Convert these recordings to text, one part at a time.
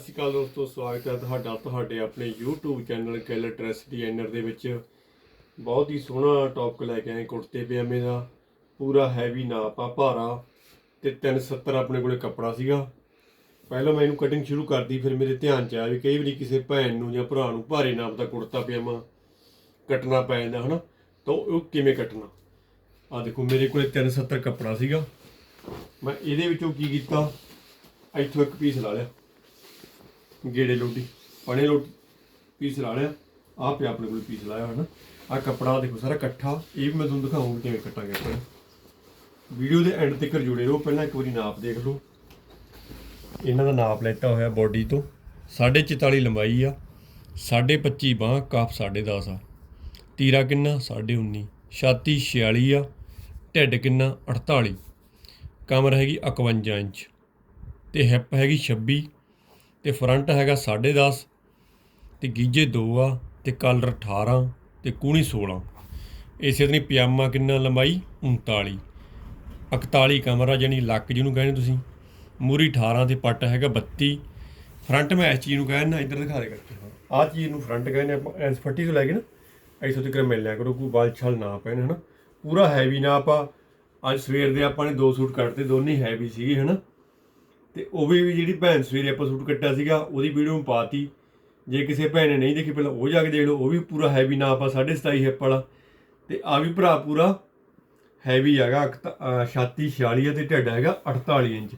ਸਤਿ ਸ਼੍ਰੀ ਅਕਾਲ ਦੋਸਤੋ, ਸਵਾਗਤ ਹੈ ਤੁਹਾਡਾ ਤੁਹਾਡੇ ਆਪਣੇ YouTube ਚੈਨਲ ਕੈਲਰ ਡਰੈਸ ਡਿਜ਼ਾਈਨਰ ਦੇ ਵਿੱਚ। ਬਹੁਤ ਹੀ ਸੋਹਣਾ ਟੌਪਕ ਲੈ ਕੇ ਆਏ ਕੁੜਤੇ ਪਜਾਮੇ ਦਾ। ਪੂਰਾ ਹੈਵੀ ਨਾਪ ਆ ਭਾਰਾ ਤੇ 370 ਆਪਣੇ ਕੋਲੇ ਕੱਪੜਾ ਸੀਗਾ। ਪਹਿਲਾਂ ਮੈਂ ਇਹਨੂੰ ਕਟਿੰਗ ਸ਼ੁਰੂ ਕਰਦੀ ਫਿਰ ਮੇਰੇ ਧਿਆਨ ਚ ਆਇਆ ਵੀ ਕਈ ਵਾਰੀ ਕਿਸੇ ਭੈਣ ਨੂੰ ਜਾਂ ਭਰਾ ਨੂੰ ਭਾਰੇ ਨਾਪ ਦਾ ਕੁੜਤਾ ਪਜਾਮਾ ਕੱਟਣਾ ਪੈ ਜਾਂਦਾ, ਹਨਾ? ਤਾਂ ਉਹ ਕਿਵੇਂ ਕੱਟਣਾ? ਆ ਦੇਖੋ, ਮੇਰੇ ਕੋਲੇ 370 ਕੱਪੜਾ ਸੀਗਾ। ਮੈਂ ਇਹਦੇ ਵਿੱਚੋਂ ਕੀ ਕੀਤਾ? ਇੱਥੋਂ ਇੱਕ ਪੀਸ ਲਾ ਲਿਆ। ਗੇੜੇ ਲੋਟੀ, ਪਣੇ ਲੋਟੀ, ਪੀਸ ਲਾ ਲਿਆ। ਆ ਪਿਆ ਆਪਣੇ ਕੋਲ ਪੀਸ ਲਾਇਆ ਹਨਾ ਆ ਕੱਪੜਾ ਦੇਖੋ ਸਾਰਾ ਇਕੱਠਾ। ਇਹ ਵੀ ਮੈਂ ਤੁਹਾਨੂੰ ਦਿਖਾਉਂਗਾ ਕਿਵੇਂ ਕੱਟਾਂਗੇ ਆਪਾਂ ਵੀਡੀਓ ਦੇ ਐਂਡ ਤੱਕ ਜੁੜੇ ਰਹੋ। ਪਹਿਲਾਂ ਇੱਕ ਵਾਰੀ ਨਾਪ ਦੇਖ ਲਓ। ਇਹਨਾਂ ਦਾ ਨਾਪ ਲੈਤਾ ਹੋਇਆ ਬਾਡੀ ਤੋਂ। 44 ਲੰਬਾਈ ਆ। 25 ਬਾਹ ਕਾਫ 10.5 ਆ। ਤੀਰਾ ਕਿੰਨਾ? 19.5 ਛਾਤੀ 46 ਆ। ਢਿੱਡ ਕਿੰਨਾ? 48 ਕਮਰ ਹੈਗੀ 51 ਇੰਚ। ਤੇ ਹਿੱਪ ਹੈਗੀ 26 ਤੇ ਫਰੰਟ ਹੈਗਾ 10.5 ਤੇ ਗੀਜੇ 2 ਆ, ਤੇ ਕਲਰ 18 ਤੇ ਕੂਣੀ 16 ਇਸੇ ਤਰ੍ਹਾਂ ਪਜਾਮਾ ਕਿੰਨਾ, ਲੰਬਾਈ 39 41 ਕਮਰਾ ਜਾਨੀ ਲੱਕ ਜਿਹਨੂੰ ਕਹਿੰਦੇ ਤੁਸੀਂ। ਮੂਰੀ 18 ਤੇ ਪੱਟ ਹੈਗਾ 32 ਫਰੰਟ ਮੈਂ ਇਸ ਚੀਜ਼ ਨੂੰ ਕਹਿੰਦਾ, ਇੱਧਰ ਦਿਖਾ ਦੇ ਕਰਕੇ। ਆਹ ਚੀਜ਼ ਨੂੰ ਫਰੰਟ ਕਹਿੰਦੇ ਆਪਾਂ ਐਸ ਫੱਟੀ ਤੋਂ ਲੈ ਕੇ ਨਾ ਇੱਥੋਂ ਤੱਕ ਮਿਲ ਲਿਆ ਕਰੋ, ਕੋਈ ਬਾਲ ਛਲ ਨਾ ਪੈਣ ਹਨਾ। ਪੂਰਾ ਹੈਵੀ ਨਾ ਆਪਾਂ, ਅੱਜ ਸਵੇਰ ਦੇ ਆਪਾਂ ਨੇ ਦੋ ਸੂਟ ਕੱਟਤੇ ਦੋਨੇ ਹੈਵੀ ਸੀਗੇ, ਹਨਾ। ਤੇ ਉਹ ਵੀ ਜਿਹੜੀ ਭੈਣ ਸਵੇਰੇ ਆਪਾਂ ਸੂਟ ਕੱਟਿਆ ਸੀਗਾ, ਉਹਦੀ ਵੀਡੀਓ ਮੈਂ ਪਾਤੀ। ਜੇ ਕਿਸੇ ਭੈਣ ਨੇ ਨਹੀਂ ਦੇਖੀ, ਪਹਿਲਾਂ ਉਹ ਜਾ ਕੇ ਦੇਖ ਲਓ, ਉਹ ਵੀ ਪੂਰਾ ਹੈਵੀ ਨਾਪ ਆ 27.5 ਹਿੱਪ ਵਾਲਾ। ਤੇ ਆ ਵੀ ਭਰਾ ਪੂਰਾ ਹੈਵੀ ਹੈਗਾ ਅਕਤ- ਛਾਤੀ 46 ਆ ਤੇ ਢਿੱਡ ਹੈਗਾ 48 ਇੰਚ।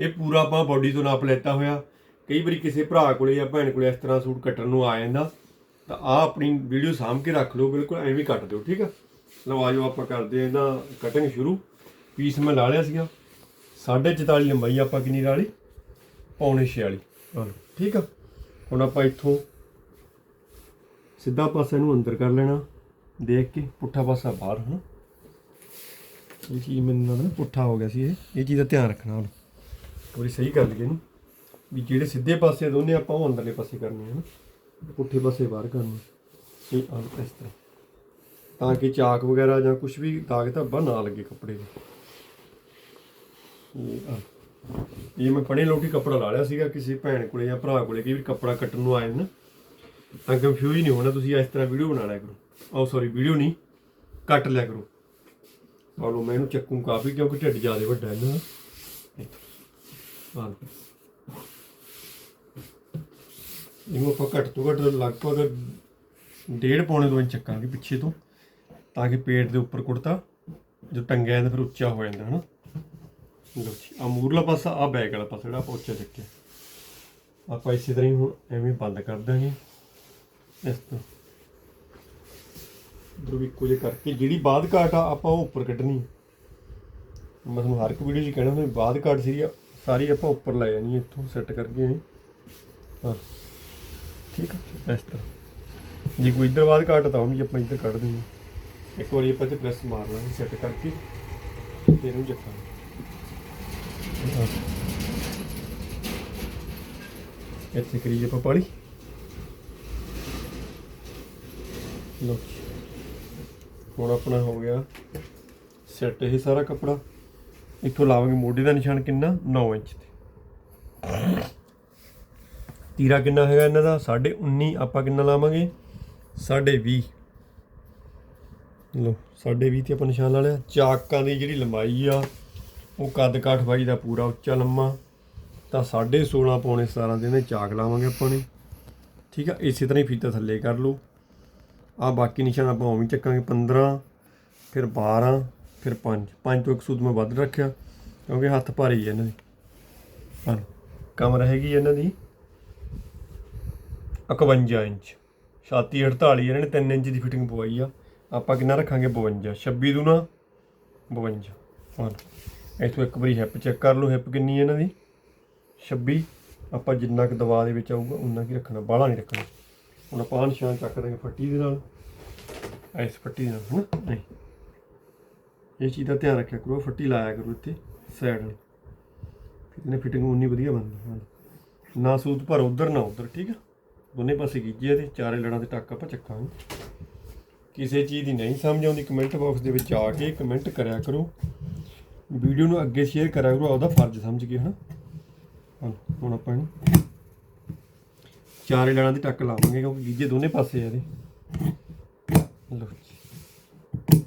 ਇਹ ਪੂਰਾ ਆਪਾਂ ਬਾਡੀ ਤੋਂ ਨਾਪ ਲੈਤਾ ਹੋਇਆ। ਕਈ ਵਾਰੀ ਕਿਸੇ ਭਰਾ ਕੋਲੇ ਜਾਂ ਭੈਣ ਕੋਲੇ ਇਸ ਤਰ੍ਹਾਂ ਸੂਟ ਕੱਟਣ ਨੂੰ ਆ ਜਾਂਦਾ, ਤਾਂ ਆ ਆਪਣੀ ਵੀਡੀਓ ਸਾਂਭ ਕੇ ਰੱਖ ਲਓ, ਬਿਲਕੁਲ ਐਵੇਂ ਕੱਟ ਦਿਓ, ਠੀਕ ਆ? ਲਓ ਆਜੋ ਆਪਾਂ ਕਰਦੇ ਹਾਂ ਇਹਦਾ ਕਟਿੰਗ ਸ਼ੁਰੂ। ਪੀਸ ਮੈਂ ਲਾ ਲਿਆ ਸੀਗਾ। 44 ਲੰਬਾਈ ਆਪਾਂ ਕਿੰਨੀ ਲਾ ਲਈ ਪੌਣੇ 46 ਹਾਂ ਠੀਕ ਆ? ਹੁਣ ਆਪਾਂ ਇੱਥੋਂ ਸਿੱਧਾ ਪਾਸਾ ਇਹਨੂੰ ਅੰਦਰ ਕਰ ਲੈਣਾ। ਦੇਖ ਕੇ ਪੁੱਠਾ ਪਾਸਾ ਬਾਹਰ ਹਨਾ? ਇਹ ਚੀਜ਼ ਮੈਨੂੰ ਲੱਗਦਾ ਨਾ ਪੁੱਠਾ ਹੋ ਗਿਆ ਸੀ ਇਹ। ਇਹ ਚੀਜ਼ ਦਾ ਧਿਆਨ ਰੱਖਣਾ ਹੁਣ। ਪੂਰੀ ਸਹੀ ਕਰ ਲਈਏ ਇਹਨੂੰ ਵੀ ਜਿਹੜੇ ਸਿੱਧੇ ਪਾਸੇ ਦੋਨੇ ਆਪਾਂ ਉਹ ਅੰਦਰਲੇ ਪਾਸੇ ਕਰਨੇ ਹਨ? ਪੁੱਠੇ ਪਾਸੇ ਬਾਹਰ ਕਰਨੇ ਇਹ ਇਸ ਤਰ੍ਹਾਂ। ਤਾਂ ਕਿ ਚਾਕ ਵਗੈਰਾ ਜਾਂ ਕੁਝ ਵੀ ਦਾਗ ਧੱਬਾ ਨਾ ਲੱਗੇ ਕੱਪੜੇ ਦੇ। ਇਹ ਆ। ਇਹ ਮੈਂ ਪੜੇ ਲੋਟੀ ਕੱਪੜਾ ਲਾ ਲਿਆ ਸੀਗਾ ਕਿਸੇ ਭੈਣ ਕੋਲੇ ਜਾਂ ਭਰਾ ਕੋਲੇ ਕਈ ਵੀ ਕੱਪੜਾ ਕੱਟਣ ਨੂੰ ਆਏ ਨਾ ਤਾਂ ਕੰਫਿਊਜ਼ ਨਹੀਂ ਹੋਣਾ, ਤੁਸੀਂ ਇਸ ਤਰ੍ਹਾਂ ਵੀਡੀਓ ਬਣਾ ਲਿਆ ਕਰੋ ਆਹ ਸੌਰੀ ਵੀਡੀਓ ਨਹੀਂ, ਕੱਟ ਲਿਆ ਕਰੋ ਆਹ ਲਓ, ਮੈਂ ਇਹਨੂੰ ਚੱਕੂ ਕਾਫੀ ਕਿਉਂਕਿ ਢਿੱਡ ਜ਼ਿਆਦਾ ਵੱਡਾ ਇਹਨਾਂ ਦਾ ਆਹ ਲਓ। ਇਹਨੂੰ ਆਪਾਂ ਘੱਟ ਤੋਂ ਘੱਟ ਲਗਭਗ ਡੇਢ ਪੌਣੇ ਦੋ ਇੰਚ ਚੱਕਾਂਗੇ ਪਿੱਛੇ ਤੋਂ, ਤਾਂ ਕਿ ਪੇਟ ਦੇ ਉੱਪਰ ਕੁੜਤਾ ਜੋ ਟੰਗਿਆ ਜਾਂਦਾ ਫਿਰ ਉੱਚਾ ਹੋ ਜਾਂਦਾ, ਹਨਾ ਲਓ ਜੀ ਆ ਮੂਰਲਾ ਪਾਸਾ ਆ ਬੈਕ ਵਾਲਾ ਪਾਸਾ ਜਿਹੜਾ ਆਪਾਂ ਉੱਚਾ ਚੱਕਿਆ। ਆਪਾਂ ਇਸੇ ਤਰ੍ਹਾਂ ਹੀ ਹੁਣ ਐਵੇਂ ਬੰਦ ਕਰ ਦਾਂਗੇ ਇਸ ਤਰ੍ਹਾਂ ਇਧਰ ਵੀ ਇੱਕੋ ਜਿਹਾ ਕਰਕੇ ਜਿਹੜੀ ਬਾਅਦ ਕਾਟ ਆ, ਆਪਾਂ ਉਹ ਉੱਪਰ ਕੱਢਣੀ ਮੈਂ ਤੁਹਾਨੂੰ ਹਰ ਇੱਕ ਵੀਡੀਓ 'ਚ ਕਹਿਣਾ ਹੁੰਦਾ ਬਾਅਦ ਕਾਟ ਸੀ ਸਾਰੀ ਆਪਾਂ ਉੱਪਰ ਲੈ ਜਾਣੀ ਇੱਥੋਂ ਸੈੱਟ ਕਰਕੇ ਐਵੇਂ। ਹਾਂ। ਠੀਕ ਹੈ ਇਸ ਤਰ੍ਹਾਂ। ਜੇ ਕੋਈ ਇੱਧਰ ਬਾਅਦ ਕਾਟ ਤਾਂ ਉਹ ਵੀ ਆਪਾਂ ਇੱਧਰ ਕੱਢ ਦਿੰਦੇ ਹਾਂ। ਇੱਕ ਵਾਰੀ ਆਪਾਂ ਤੇ ਪ੍ਰੈਸ ਮਾਰ ਲਾਂਗੇ ਸੈੱਟ ਕਰਕੇ ਤੇ ਇਹਨੂੰ ਚੱਕਾਂਗੇ। ਇੱਥੇ ਕਰੀਏ ਆਪਾਂ ਪਾਣੀ ਲੋ ਹੁਣ ਆਪਣਾ ਹੋ ਗਿਆ ਸੈੱਟ ਇਹ ਸਾਰਾ ਕੱਪੜਾ ਇੱਥੋਂ ਲਾਵਾਂਗੇ ਮੋਢੇ ਦਾ ਨਿਸ਼ਾਨ ਕਿੰਨਾ 9 ਇੰਚ ਤੇ ਤੀਰਾ ਕਿੰਨਾ ਹੈਗਾ ਇਹਨਾਂ ਦਾ 19.5 ਆਪਾਂ ਕਿੰਨਾ ਲਾਵਾਂਗੇ 20.5 ਲੋ 20.5 ਤੇ ਆਪਾਂ ਨਿਸ਼ਾਨ ਲਾ ਲਿਆ ਚਾਕਾਂ ਦੀ ਜਿਹੜੀ ਲੰਬਾਈ ਆ ਉਹ ਕੱਦ ਕਾਠ ਬਾਈ ਦਾ ਪੂਰਾ ਉੱਚਾ ਲੰਮਾ, ਤਾਂ 16.5 ਪੌਣੇ 17 ਦੇ ਨੇ ਚਾਕ ਲਾਵਾਂਗੇ ਆਪਾਂ ਨੇ। ਠੀਕ ਆ, ਇਸੇ ਤਰ੍ਹਾਂ ਹੀ ਫੀਤਾ ਥੱਲੇ ਕਰ ਲਓ। ਆ ਬਾਕੀ ਨਿਸ਼ਾਨ ਆਪਾਂ ਉਵੇਂ ਚੱਕਾਂਗੇ 15 ਫਿਰ 12 ਫਿਰ 5 5 ਤੋਂ ਇੱਕ ਸੂਤ ਮੈਂ ਵੱਧ ਰੱਖਿਆ, ਕਿਉਂਕਿ ਹੱਥ ਭਾਰੀ ਹੈ ਇਹਨਾਂ ਦੇ। ਹਾਂ ਕਮਰ ਹੈਗੀ ਇਹਨਾਂ ਦੀ 51 ਇੰਚ। ਛਾਤੀ 48 ਇਹਨਾਂ ਨੇ 3 ਇੰਚ ਦੀ ਫਿਟਿੰਗ ਪਵਾਈ ਆ। ਆਪਾਂ ਕਿੰਨਾ ਰੱਖਾਂਗੇ? 52 26 ਦੂਣਾ 52 ਹਾਂ ਇੱਥੋਂ ਇੱਕ ਵਾਰੀ ਹਿੱਪ ਚੈੱਕ ਕਰ ਲਓ ਹਿੱਪ ਕਿੰਨੀ ਹੈ ਇਹਨਾਂ ਦੀ? 26 ਆਪਾਂ ਜਿੰਨਾ ਕੁ ਦਵਾ ਦੇ ਵਿੱਚ ਆਊਗਾ ਉਨਾ ਕੀ ਰੱਖਣਾ, ਬਾਹਲਾ ਨਹੀਂ ਰੱਖਣਾ। ਹੁਣ ਆਪਾਂ ਆਹ ਨਿਸ਼ਾਨ ਚੱਕ ਦਾਂਗੇ ਫੱਟੀ ਦੇ ਨਾਲ। ਇਸ ਫੱਟੀ ਦੇ ਨਾਲ, ਹਨਾ? ਨਹੀਂ। ਇਹ ਚੀਜ਼ ਦਾ ਧਿਆਨ ਰੱਖਿਆ ਕਰੋ, ਫੱਟੀ ਲਾਇਆ ਕਰੋ ਇੱਥੇ ਸਾਈਡ ਨਾਲ ਇਹਨੇ ਫਿਟਿੰਗ ਉਨੀ ਵਧੀਆ ਬਣਦੀ ਹਾਂ ਨਾ ਸੂਤ ਪਰ ਉਧਰ, ਨਾ ਉਧਰ, ਠੀਕ ਆ? ਦੋਨੇ ਪਾਸੇ ਗੀਜੇ ਤੇ ਚਾਰੇ ਲੜਾਂ 'ਤੇ ਟੱਕ ਆਪਾਂ ਚੱਕਾਂਗੇ। ਕਿਸੇ ਚੀਜ਼ ਦੀ ਨਹੀਂ ਸਮਝ ਆਉਂਦੀ ਕਮੈਂਟ ਬਾਕਸ ਦੇ ਵਿੱਚ ਆ ਕੇ ਕਮੈਂਟ ਕਰਿਆ ਕਰੋ। ਵੀਡੀਓ ਨੂੰ ਅੱਗੇ ਸ਼ੇਅਰ ਕਰਿਆ ਕਰੋ ਉਹਦਾ ਫਰਜ਼ ਸਮਝ ਕੇ ਹਨਾ? ਹਾਂ, ਹੁਣ ਆਪਾਂ ਇਹਨੂੰ ਚਾਰੇ ਲੈਣਾ ਦੀ ਟੱਕ ਲਾਵਾਂਗੇ ਕਿਉਂਕਿ ਗੀਜੇ ਦੋਨੇ ਪਾਸੇ ਆ ਇਹਦੇ। ਲਓ ਜੀ।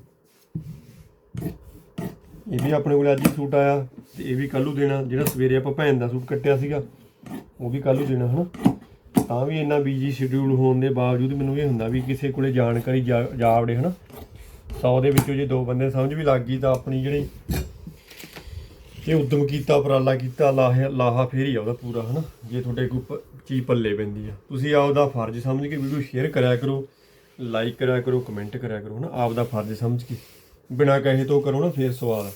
ਇਹ ਵੀ ਆਪਣੇ ਕੋਲ ਅੱਜ ਹੀ ਸੂਟ ਆਇਆ ਤੇ ਇਹ ਵੀ ਕੱਲੂ ਦੇਣਾ ਜਿਹੜਾ ਸਵੇਰੇ ਆਪਾਂ ਭੈਣ ਦਾ ਸੂਟ ਕੱਟਿਆ ਸੀਗਾ ਉਹ ਵੀ ਕੱਲੂ ਦੇਣਾ ਹਨਾ? ਤਾਂ ਵੀ ਇੰਨਾ ਬੀਜੀ ਸ਼ਡਿਊਲ ਹੋਣ ਦੇ ਬਾਵਜੂਦ ਮੈਨੂੰ ਇਹ ਹੁੰਦਾ ਵੀ ਕਿਸੇ ਕੋਲੇ ਜਾਣਕਾਰੀ ਜਾ ਜਾ ਵੜੇ ਹਨਾ? 100 ਦੇ ਵਿੱਚੋਂ ਜੇ ਦੋ ਬੰਦੇ ਸਮਝ ਵੀ ਲੱਗ ਗਈ ਤਾਂ ਆਪਣੀ ਜਿਹੜੀ ਇਹ ਉਦਮ ਕੀਤਾ, ਉਪਰਾਲਾ ਕੀਤਾ, ਲਾਹਾ ਲਾਹਾ ਫੇਰ ਹੀ ਆ ਉਹਦਾ ਪੂਰਾ, ਹਨਾ? ਜੇ ਤੁਹਾਡੇ ਕੋਈ ਚੀਜ਼ ਪੱਲੇ ਪੈਂਦੀ ਆ। ਤੁਸੀਂ ਆਪਦਾ ਫਰਜ਼ ਸਮਝ ਕੇ ਵੀਡੀਓ ਸ਼ੇਅਰ ਕਰਿਆ ਕਰੋ ਲਾਈਕ ਕਰਿਆ ਕਰੋ ਕਮੈਂਟ ਕਰਿਆ ਕਰੋ, ਹਨਾ? ਆਪਦਾ ਫਰਜ਼ ਸਮਝ ਕੇ। ਬਿਨਾਂ ਕਹੇ ਤੋਂ ਕਰੋ ਨਾ, ਫੇਰ ਸਵਾਲ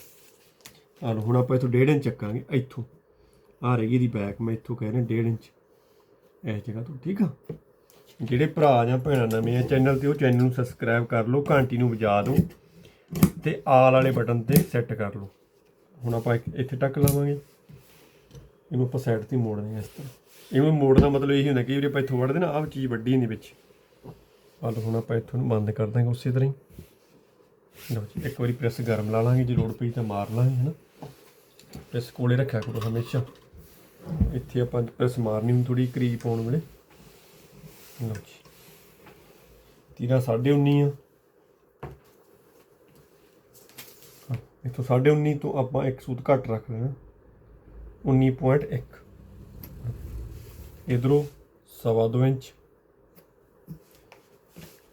ਆ। ਹੁਣ ਆਪਾਂ ਇੱਥੋਂ 1.5 ਇੰਚ ਚੱਕਾਂਗੇ, ਇੱਥੋਂ। ਆ ਰਹੀ ਇਹਦੀ ਬੈਕ ਮੈਂ ਇੱਥੋਂ ਕਹਿ ਰਿਹਾ 1.5 ਇੰਚ। ਇਸ ਜਗ੍ਹਾ ਤੋਂ, ਠੀਕ ਆ? ਜਿਹੜੇ ਭਰਾ ਜਾਂ ਭੈਣਾਂ ਨਵੇਂ ਆ ਚੈਨਲ ਤੇ, ਉਹ ਚੈਨਲ ਨੂੰ ਸਬਸਕ੍ਰਾਈਬ ਕਰ ਲਓ, ਘੰਟੀ ਨੂੰ ਵਜਾ ਦਿਓ ਤੇ ਆਲ ਵਾਲੇ ਬਟਨ ਤੇ ਸੈੱਟ ਕਰ ਲਓ। ਹੁਣ ਆਪਾਂ ਇੱਕ- ਇੱਥੇ ਟੱਕ ਲਾਵਾਂਗੇ। ਇਹਨੂੰ ਆਪਾਂ ਸਾਈਡ ਤੇ ਮੋੜਦੇ ਹਾਂ ਇਸ ਤਰ੍ਹਾਂ। ਇਹਨੂੰ ਮੋੜਨ ਦਾ ਮਤਲਬ ਇਹੀ ਹੁੰਦਾ ਕਿ ਜਿਹੜੇ ਆਪਾਂ ਇੱਥੋਂ ਵੜਦੇ ਨਾ, ਆਹ ਚੀਜ਼ ਵੱਡੀ ਹੁੰਦੀ ਵਿੱਚ। ਆਹ ਹੁਣ ਆਪਾਂ ਇੱਥੋਂ ਨੂੰ ਬੰਦ ਕਰ ਦਾਂਗੇ ਉਸੇ ਤਰ੍ਹਾਂ ਹੀ। ਲਓ ਜੀ, ਇੱਕ ਵਾਰੀ ਪ੍ਰੈਸ ਗਰਮ ਲਾ ਲਾਂਗੇ, ਜੇ ਲੋੜ ਪਈ ਤਾਂ ਮਾਰ ਲਾਂਗੇ, ਹਨਾ। ਪ੍ਰੈਸ ਕੋਲੇ ਰੱਖਿਆ ਕਰੋ ਹਮੇਸ਼ਾ। ਇੱਥੇ ਆਪਾਂ ਪ੍ਰੈਸ ਮਾਰਨੀ ਹੁਣ ਥੋੜੀ ਕਰੀਬ ਪਾਉਣ ਵੇਲੇ। ਲਓ ਜੀ। ਤੀਰਾ 19.5 ਆ। ਇੱਥੋਂ 19.5 ਤੋਂ ਆਪਾਂ ਇੱਕ ਸੂਤ ਘੱਟ ਰੱਖ ਲੈਣਾ। 19.1 ਇਧਰੋਂ ਸਵਾ ਦੋ ਇੰਚ।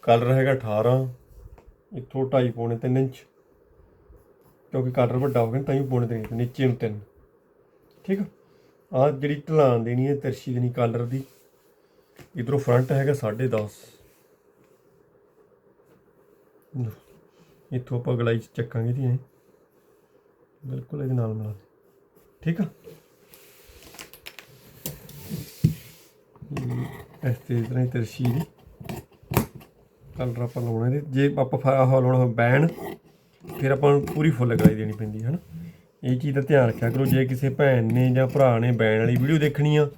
ਕਲਰ ਹੈਗਾ 18 ਇੱਥੋਂ 2.5 ਪੌਣੇ 3 ਇੰਚ। ਕਿਉਂਕਿ ਕਲਰ ਵੱਡਾ ਹੋ ਗਿਆ ਤਾਂ ਹੀ ਪੌਣੇ 3 ਇੰਚ, ਨੀਚੇ ਨੂੰ 3 ਠੀਕ ਆ? ਆਹ ਜਿਹੜੀ ਢਲਾਨ ਦੇਣੀ ਹੈ ਤਰਸ਼ੀ ਦੇਣੀ ਕਲਰ ਦੀ, ਇਧਰੋਂ ਫਰੰਟ ਹੈਗਾ 10.5 ਇੱਥੋਂ ਆਪਾਂ ਗਲਾਈ ਚ ਚੱਕਾਂਗੇ ਦੀ ਐ। ਬਿਲਕੁਲ ਇਹਦੇ ਨਾਲ ਮਿਲਾ ਠੀਕ ਆ? ਇਸ ਤੇ ਇਸ ਤਰ੍ਹਾਂ ਹੀ ਤਰਸ਼ੀ ਦੀ ਕਲਰ ਆਪਾਂ ਲਾਉਣਾ ਇਹਦੇ। ਜੇ ਆਪਾਂ ਫਾ- ਆਹ ਲਾਉਣਾ ਬੈਨ ਫਿਰ ਆਪਾਂ ਨੂੰ ਪੂਰੀ ਫੁੱਲ ਗਲਾਈ ਦੇਣੀ ਪੈਂਦੀ ਹੈ ਹਨਾ? ਇਹ ਚੀਜ਼ ਦਾ ਧਿਆਨ ਰੱਖਿਆ ਕਰੋ, ਜੇ ਕਿਸੇ ਭੈਣ ਨੇ ਜਾਂ ਭਰਾ ਨੇ ਬੈਨ ਵਾਲੀ ਵੀਡੀਓ ਦੇਖਣੀ ਆ,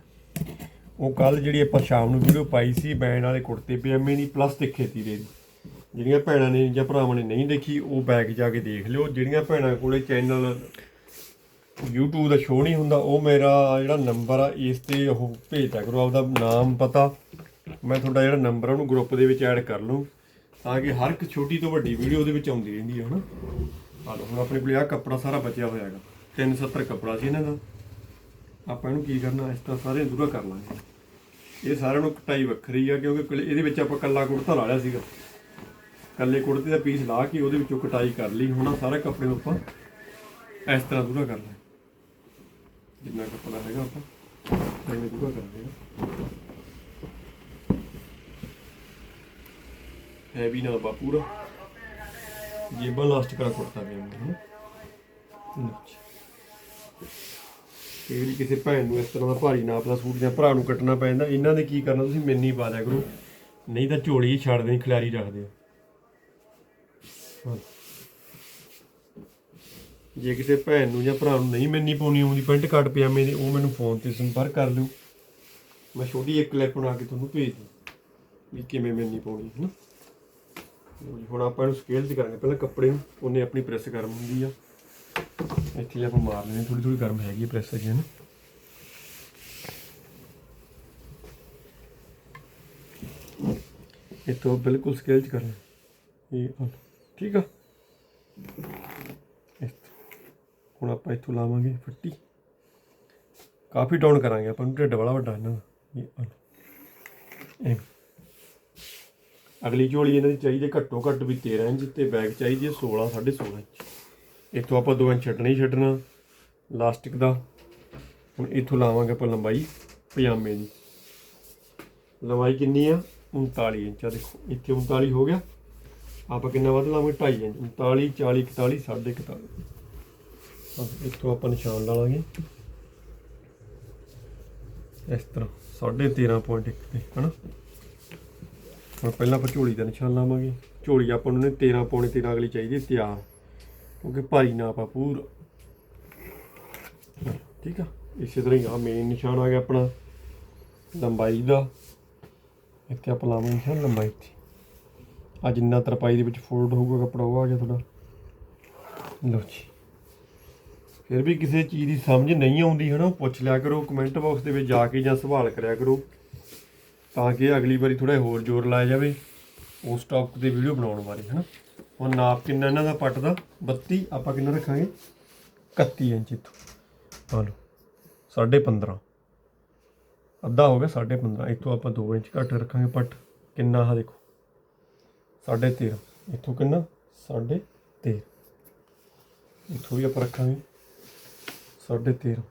ਉਹ ਕੱਲ ਜਿਹੜੀ ਆਪਾਂ ਸ਼ਾਮ ਨੂੰ ਵੀਡੀਓ ਪਾਈ ਸੀ ਬੈਨ ਵਾਲੇ ਕੁੜਤੇ ਪਜਾਮੇ ਦੀ ਪਲੱਸ ਪਲਾਸਟਿਕ ਖੇਤੀ ਦੇ ਦੀ ਜਿਹੜੀਆਂ ਭੈਣਾਂ ਨੇ ਜਾਂ ਭਰਾਵਾਂ ਨੇ ਨਹੀਂ ਦੇਖੀ, ਉਹ ਬੈਗ ਜਾ ਕੇ ਦੇਖ ਲਿਓ। ਜਿਹੜੀਆਂ ਭੈਣਾਂ ਕੋਲੇ ਚੈਨਲ YouTube ਦਾ ਸ਼ੋਅ ਨਹੀਂ ਹੁੰਦਾ, ਉਹ ਮੇਰਾ ਜਿਹੜਾ ਨੰਬਰ ਆ, ਇਸ ਤੇ ਉਹ ਭੇਜਦਾ ਕਰੋ, ਆਪਦਾ ਨਾਮ ਪਤਾ। ਮੈਂ ਤੁਹਾਡਾ ਜਿਹੜਾ ਨੰਬਰ ਆ, ਉਹਨੂੰ ਗਰੁੱਪ ਦੇ ਵਿੱਚ ਐਡ ਕਰ ਲਵਾਂ ਤਾਂ ਕਿ ਹਰ ਇੱਕ ਛੋਟੀ ਤੋਂ ਵੱਡੀ ਵੀਡੀਓ ਉਹਦੇ ਵਿੱਚ ਆਉਂਦੀ ਰਹਿੰਦੀ ਹੈ ਹਨਾ? ਆ ਹੁਣ ਆਪਣੇ ਕੋਲ ਆਹ ਕੱਪੜਾ ਸਾਰਾ ਬਚਿਆ ਹੋਇਆ ਹੈਗਾ। 370 ਕੱਪੜਾ ਸੀ ਇਹਨਾਂ ਦਾ। ਆਪਾਂ ਇਹਨੂੰ ਕੀ ਕਰਨਾ, ਇਸ ਤਰ੍ਹਾਂ ਸਾਰੇ ਦੂਰਾ ਕਰ ਲਾਂਗੇ। ਇਹ ਸਾਰਿਆਂ ਨੂੰ ਕਟਾਈ ਵੱਖਰੀ ਆ, ਕਿਉਂਕਿ ਕੱਲੇ- ਇਹਦੇ ਵਿੱਚ ਆਪਾਂ ਕੱਲਾ ਕੁੜਤਾ ਲਾ ਲਿਆ ਸੀਗਾ। ਕੱਲੇ ਕੁੜਤੇ ਦਾ ਪੀਸ ਲਾ ਕੇ ਉਹਦੇ ਵਿੱਚੋਂ ਕਟਾਈ ਕਰ ਲਈ। ਹੁਣ ਆਹ ਸਾਰੇ ਕੱਪੜੇ ਨੂੰ ਆਪਾਂ ਇਸ ਤਰ੍ਹਾਂ ਦੂਰਾ ਕਰ ਲੈ ਜਿੰਨਾ ਕੱਪੜਾ ਹੈਗਾ ਆਪਾਂ, ਐਵੇਂ ਦੂਰਾ ਕਰ ਦੇਗਾ ਹੈਵੀ ਨਾ ਬਾ ਪੂਰਾ ਜੇਬਾਂ ਲਾਸਟ ਵਾਲਾ ਕੁੜਤਾ ਵੀ ਹੈ ਇਹ ਵੀ ਕਿਸੇ ਭੈਣ ਨੂੰ ਇਸ ਤਰ੍ਹਾਂ ਦਾ ਭਾਰੀ ਨਾਪ ਦਾ ਸੂਟ ਜਾਂ ਭਰਾ ਨੂੰ ਕੱਟਣਾ ਪੈਂਦਾ ਇਹਨਾਂ ਨੇ ਕੀ ਕਰਨਾ ਤੁਸੀਂ ਮਿੰਨੀ ਪਾ ਦਿਆ ਕਰੋ। ਨਹੀਂ ਤਾਂ ਝੋਲੀ ਛੱਡ ਦੇਣੀ, ਖਿਲਾਰੀ ਰੱਖਦੇ ਆ ਜੇ ਕਿਸੇ ਭੈਣ ਨੂੰ ਜਾਂ ਭਰਾ ਨੂੰ ਨਹੀਂ ਮਿੰਨੀ ਪਾਉਣੀ ਆਉਂਦੀ ਪੈਂਟ ਕਾਰਡ ਪਜਾਮੇ ਦੀ, ਉਹ ਮੈਨੂੰ ਫੋਨ ਤੇ ਸੰਪਰਕ ਕਰ ਲਿਓ। ਮੈਂ ਛੋਟੀ ਇੱਕ ਕਲਿੱਪ ਬਣਾ ਕੇ ਤੁਹਾਨੂੰ ਭੇਜ ਦੂੰ ਵੀ ਕਿਵੇਂ ਮਿੰਨੀ ਪਾਉਣੀ ਹੈ ਨਾ ਹੁਣ ਆਪਾਂ ਇਹਨੂੰ ਸਕੇਲ 'ਚ ਕਰਾਂਗੇ। ਪਹਿਲਾਂ ਕੱਪੜੇ ਨੂੰ, ਉਹਨੇ ਆਪਣੀ ਪ੍ਰੈਸ ਗਰਮ ਹੁੰਦੀ ਆ। ਇੱਥੇ ਆਪਾਂ ਮਾਰ ਲੈਣੀ ਥੋੜੀ ਥੋੜੀ ਗਰਮ ਹੈਗੀ ਪ੍ਰੈਸ ਅਜੇ ਨਾ ਇੱਥੋਂ ਬਿਲਕੁਲ ਸਕੇਲ 'ਚ ਕਰਨਾ। ਇਹ ਆ ਠੀਕ ਆ? ਹੁਣ ਆਪਾਂ ਇੱਥੋਂ ਲਾਵਾਂਗੇ ਫੱਟੀ। ਕਾਫੀ ਡਾਊਨ ਕਰਾਂਗੇ ਆਪਾਂ ਨੂੰ ਢਿੱਡ ਵਾਲਾ ਵੱਡਾ ਇਹਨਾਂ ਦਾ। ਇਹ ਅਗਲੀ ਝੋਲੀ ਇਹਨਾਂ ਦੀ ਚਾਹੀਦੀ ਹੈ ਘੱਟੋ ਘੱਟ ਵੀ 13 ਇੰਚ ਤੇ ਬੈਗ ਚਾਹੀਦੀ ਹੈ 16 16.5 ਇੰਚ। ਇੱਥੋਂ ਆਪਾਂ 2 ਇੰਚ ਛੱਡਣਾ ਹੀ ਛੱਡਣਾ ਲਾਸਟਿਕ ਦਾ। ਹੁਣ ਇੱਥੋਂ ਲਾਵਾਂਗੇ ਆਪਾਂ ਲੰਬਾਈ ਪਜਾਮੇ ਦੀ। ਲੰਬਾਈ ਕਿੰਨੀ ਆ? 39 ਇੰਚ ਆ ਦੇਖੋ। ਇੱਥੇ 39 ਹੋ ਗਿਆ। ਆਪਾਂ ਕਿੰਨਾ ਵੱਧ ਲਾਵਾਂਗੇ 2.5 ਇੰਚ। 39 40 41 41 41 ਇੱਥੋਂ ਆਪਾਂ ਨਿਸ਼ਾਨ ਲਾ ਲਾਂਗੇ। ਇਸ ਤਰ੍ਹਾਂ 13.1 ਤੇ, ਹਨਾ? ਹੁਣ ਪਹਿਲਾਂ ਆਪਾਂ ਝੋਲੀ ਦਾ ਨਿਸ਼ਾਨ ਲਾਵਾਂਗੇ। ਝੋਲੀ ਆਪਾਂ ਨੂੰ ਨੇ 13 ਪੌਣੇ 13 ਅਗਲੀ ਚਾਹੀਦੀ ਹੈ ਤਿਆਰ। ਕਿਉਂਕਿ ਭਾਰੀ ਨਾ ਆਪਾਂ ਪੂਰਾ। ਠੀਕ ਆ? ਇਸੇ ਤਰ੍ਹਾਂ ਹੀ ਆ ਮੇਨ ਨਿਸ਼ਾਨ ਆ ਗਿਆ ਆਪਣਾ। ਲੰਬਾਈ ਦਾ। ਇੱਥੇ ਆਪਾਂ ਲਾਵਾਂਗੇ ਨਿਸ਼ਾਨ, ਲੰਬਾਈ ਤੇ ਆ ਜਿੰਨਾ ਤਰਪਾਈ ਦੇ ਵਿੱਚ ਫੋਲਡ ਹੋਊਗਾ ਕੱਪੜਾ, ਉਹ ਆ ਗਿਆ ਤੁਹਾਡਾ। ਲਓ ਜੀ। ਫਿਰ ਵੀ ਕਿਸੇ ਚੀਜ਼ ਦੀ ਸਮਝ ਨਹੀਂ ਆਉਂਦੀ ਹੈ ਨਾ ਪੁੱਛ ਲਿਆ ਕਰੋ ਕਮੈਂਟ ਬਾਕਸ ਦੇ ਵਿੱਚ ਜਾ ਕੇ ਜਾਂ ਸਵਾਲ ਕਰਿਆ ਕਰੋ, ਤਾਂ ਕਿ ਅਗਲੀ ਵਾਰੀ ਥੋੜਾ ਹੋਰ ਜ਼ੋਰ ਲਾਇਆ ਜਾਵੇ, ਉਸ ਟੌਪਿਕ ਤੇ ਵੀਡੀਓ ਬਣਾਉਣ ਬਾਰੇ, ਹਨਾ? ਹੁਣ ਨਾਪ ਕਿੰਨਾ ਇਹਨਾਂ ਦਾ ਪੱਟ ਦਾ? 32 ਆਪਾਂ ਕਿੰਨਾ ਰੱਖਾਂਗੇ? 31 ਇੰਚ ਇੱਥੋਂ। ਆ ਲਓ 15.5 ਅੱਧਾ ਹੋ ਗਿਆ 15.5 ਇੱਥੋਂ ਆਪਾਂ 2 ਇੰਚ ਘੱਟ ਰੱਖਾਂਗੇ ਪੱਟ। ਕਿੰਨਾ ਆ ਦੇਖੋ। 13.5 ਇੱਥੋਂ ਕਿੰਨਾ? 13.5 ਇੱਥੋਂ ਵੀ ਆਪਾਂ ਰੱਖਾਂਗੇ। 13.5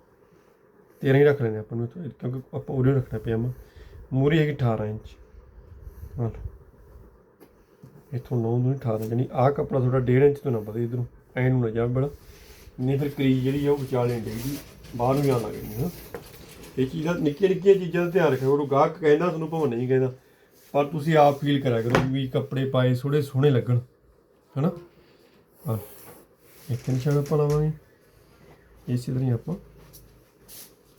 13 ਹੀ ਰੱਖ ਲੈਣੇ ਆਪਾਂ ਨੂੰ ਇੱਥੋਂ, ਕਿਉਂਕਿ ਆਪਾਂ ਉਰੇ ਰੱਖਣਾ ਪਜਾਮਾ ਮੂਰੀ ਹੈਗੀ 18 ਇੰਚ। ਹਾਂ। ਇੱਥੋਂ 9 ਨੂੰ 18 ਜਾਨੀ ਆਹ ਕੱਪੜਾ ਤੁਹਾਡਾ 1.5 ਇੰਚ ਤੋਂ ਨਾ ਵਧੇ ਇਧਰੋਂ। ਐ ਨੂੰ ਨਾ ਜਾਵੇ ਬੜਾ। ਨਹੀਂ ਫਿਰ ਕਰੀਜ਼ ਜਿਹੜੀ ਆ ਉਹ ਵਿਚਾਲੇ ਡੇਗੀ ਬਾਹਰ ਨੂੰ ਜਾਣ ਲੱਗ ਜਾਂਦੀ ਹੈ। ਇਹ ਚੀਜ਼ਾਂ ਨਿੱਕੀਆਂ ਨਿੱਕੀਆਂ ਚੀਜ਼ਾਂ ਦਾ ਧਿਆਨ ਰੱਖਿਆ ਕਰੋ ਗਾਹਕ ਕਹਿੰਦਾ ਤੁਹਾਨੂੰ ਭਾਵੇਂ ਨਹੀਂ ਕਹਿੰਦਾ। ਪਰ ਤੁਸੀਂ ਆਪ ਫੀਲ ਕਰਿਆ ਕਰੋ ਵੀ ਕੱਪੜੇ ਪਾਏ ਥੋੜੇ ਸੋਹਣੇ ਲੱਗਣ, ਹਨਾ? ਹਾਂ। ਇੱਕ ਨਿਸ਼ਾਨ ਆਪਾਂ ਲਾਵਾਂਗੇ। ਇਸੇ ਤਰ੍ਹਾਂ ਹੀ ਆਪਾਂ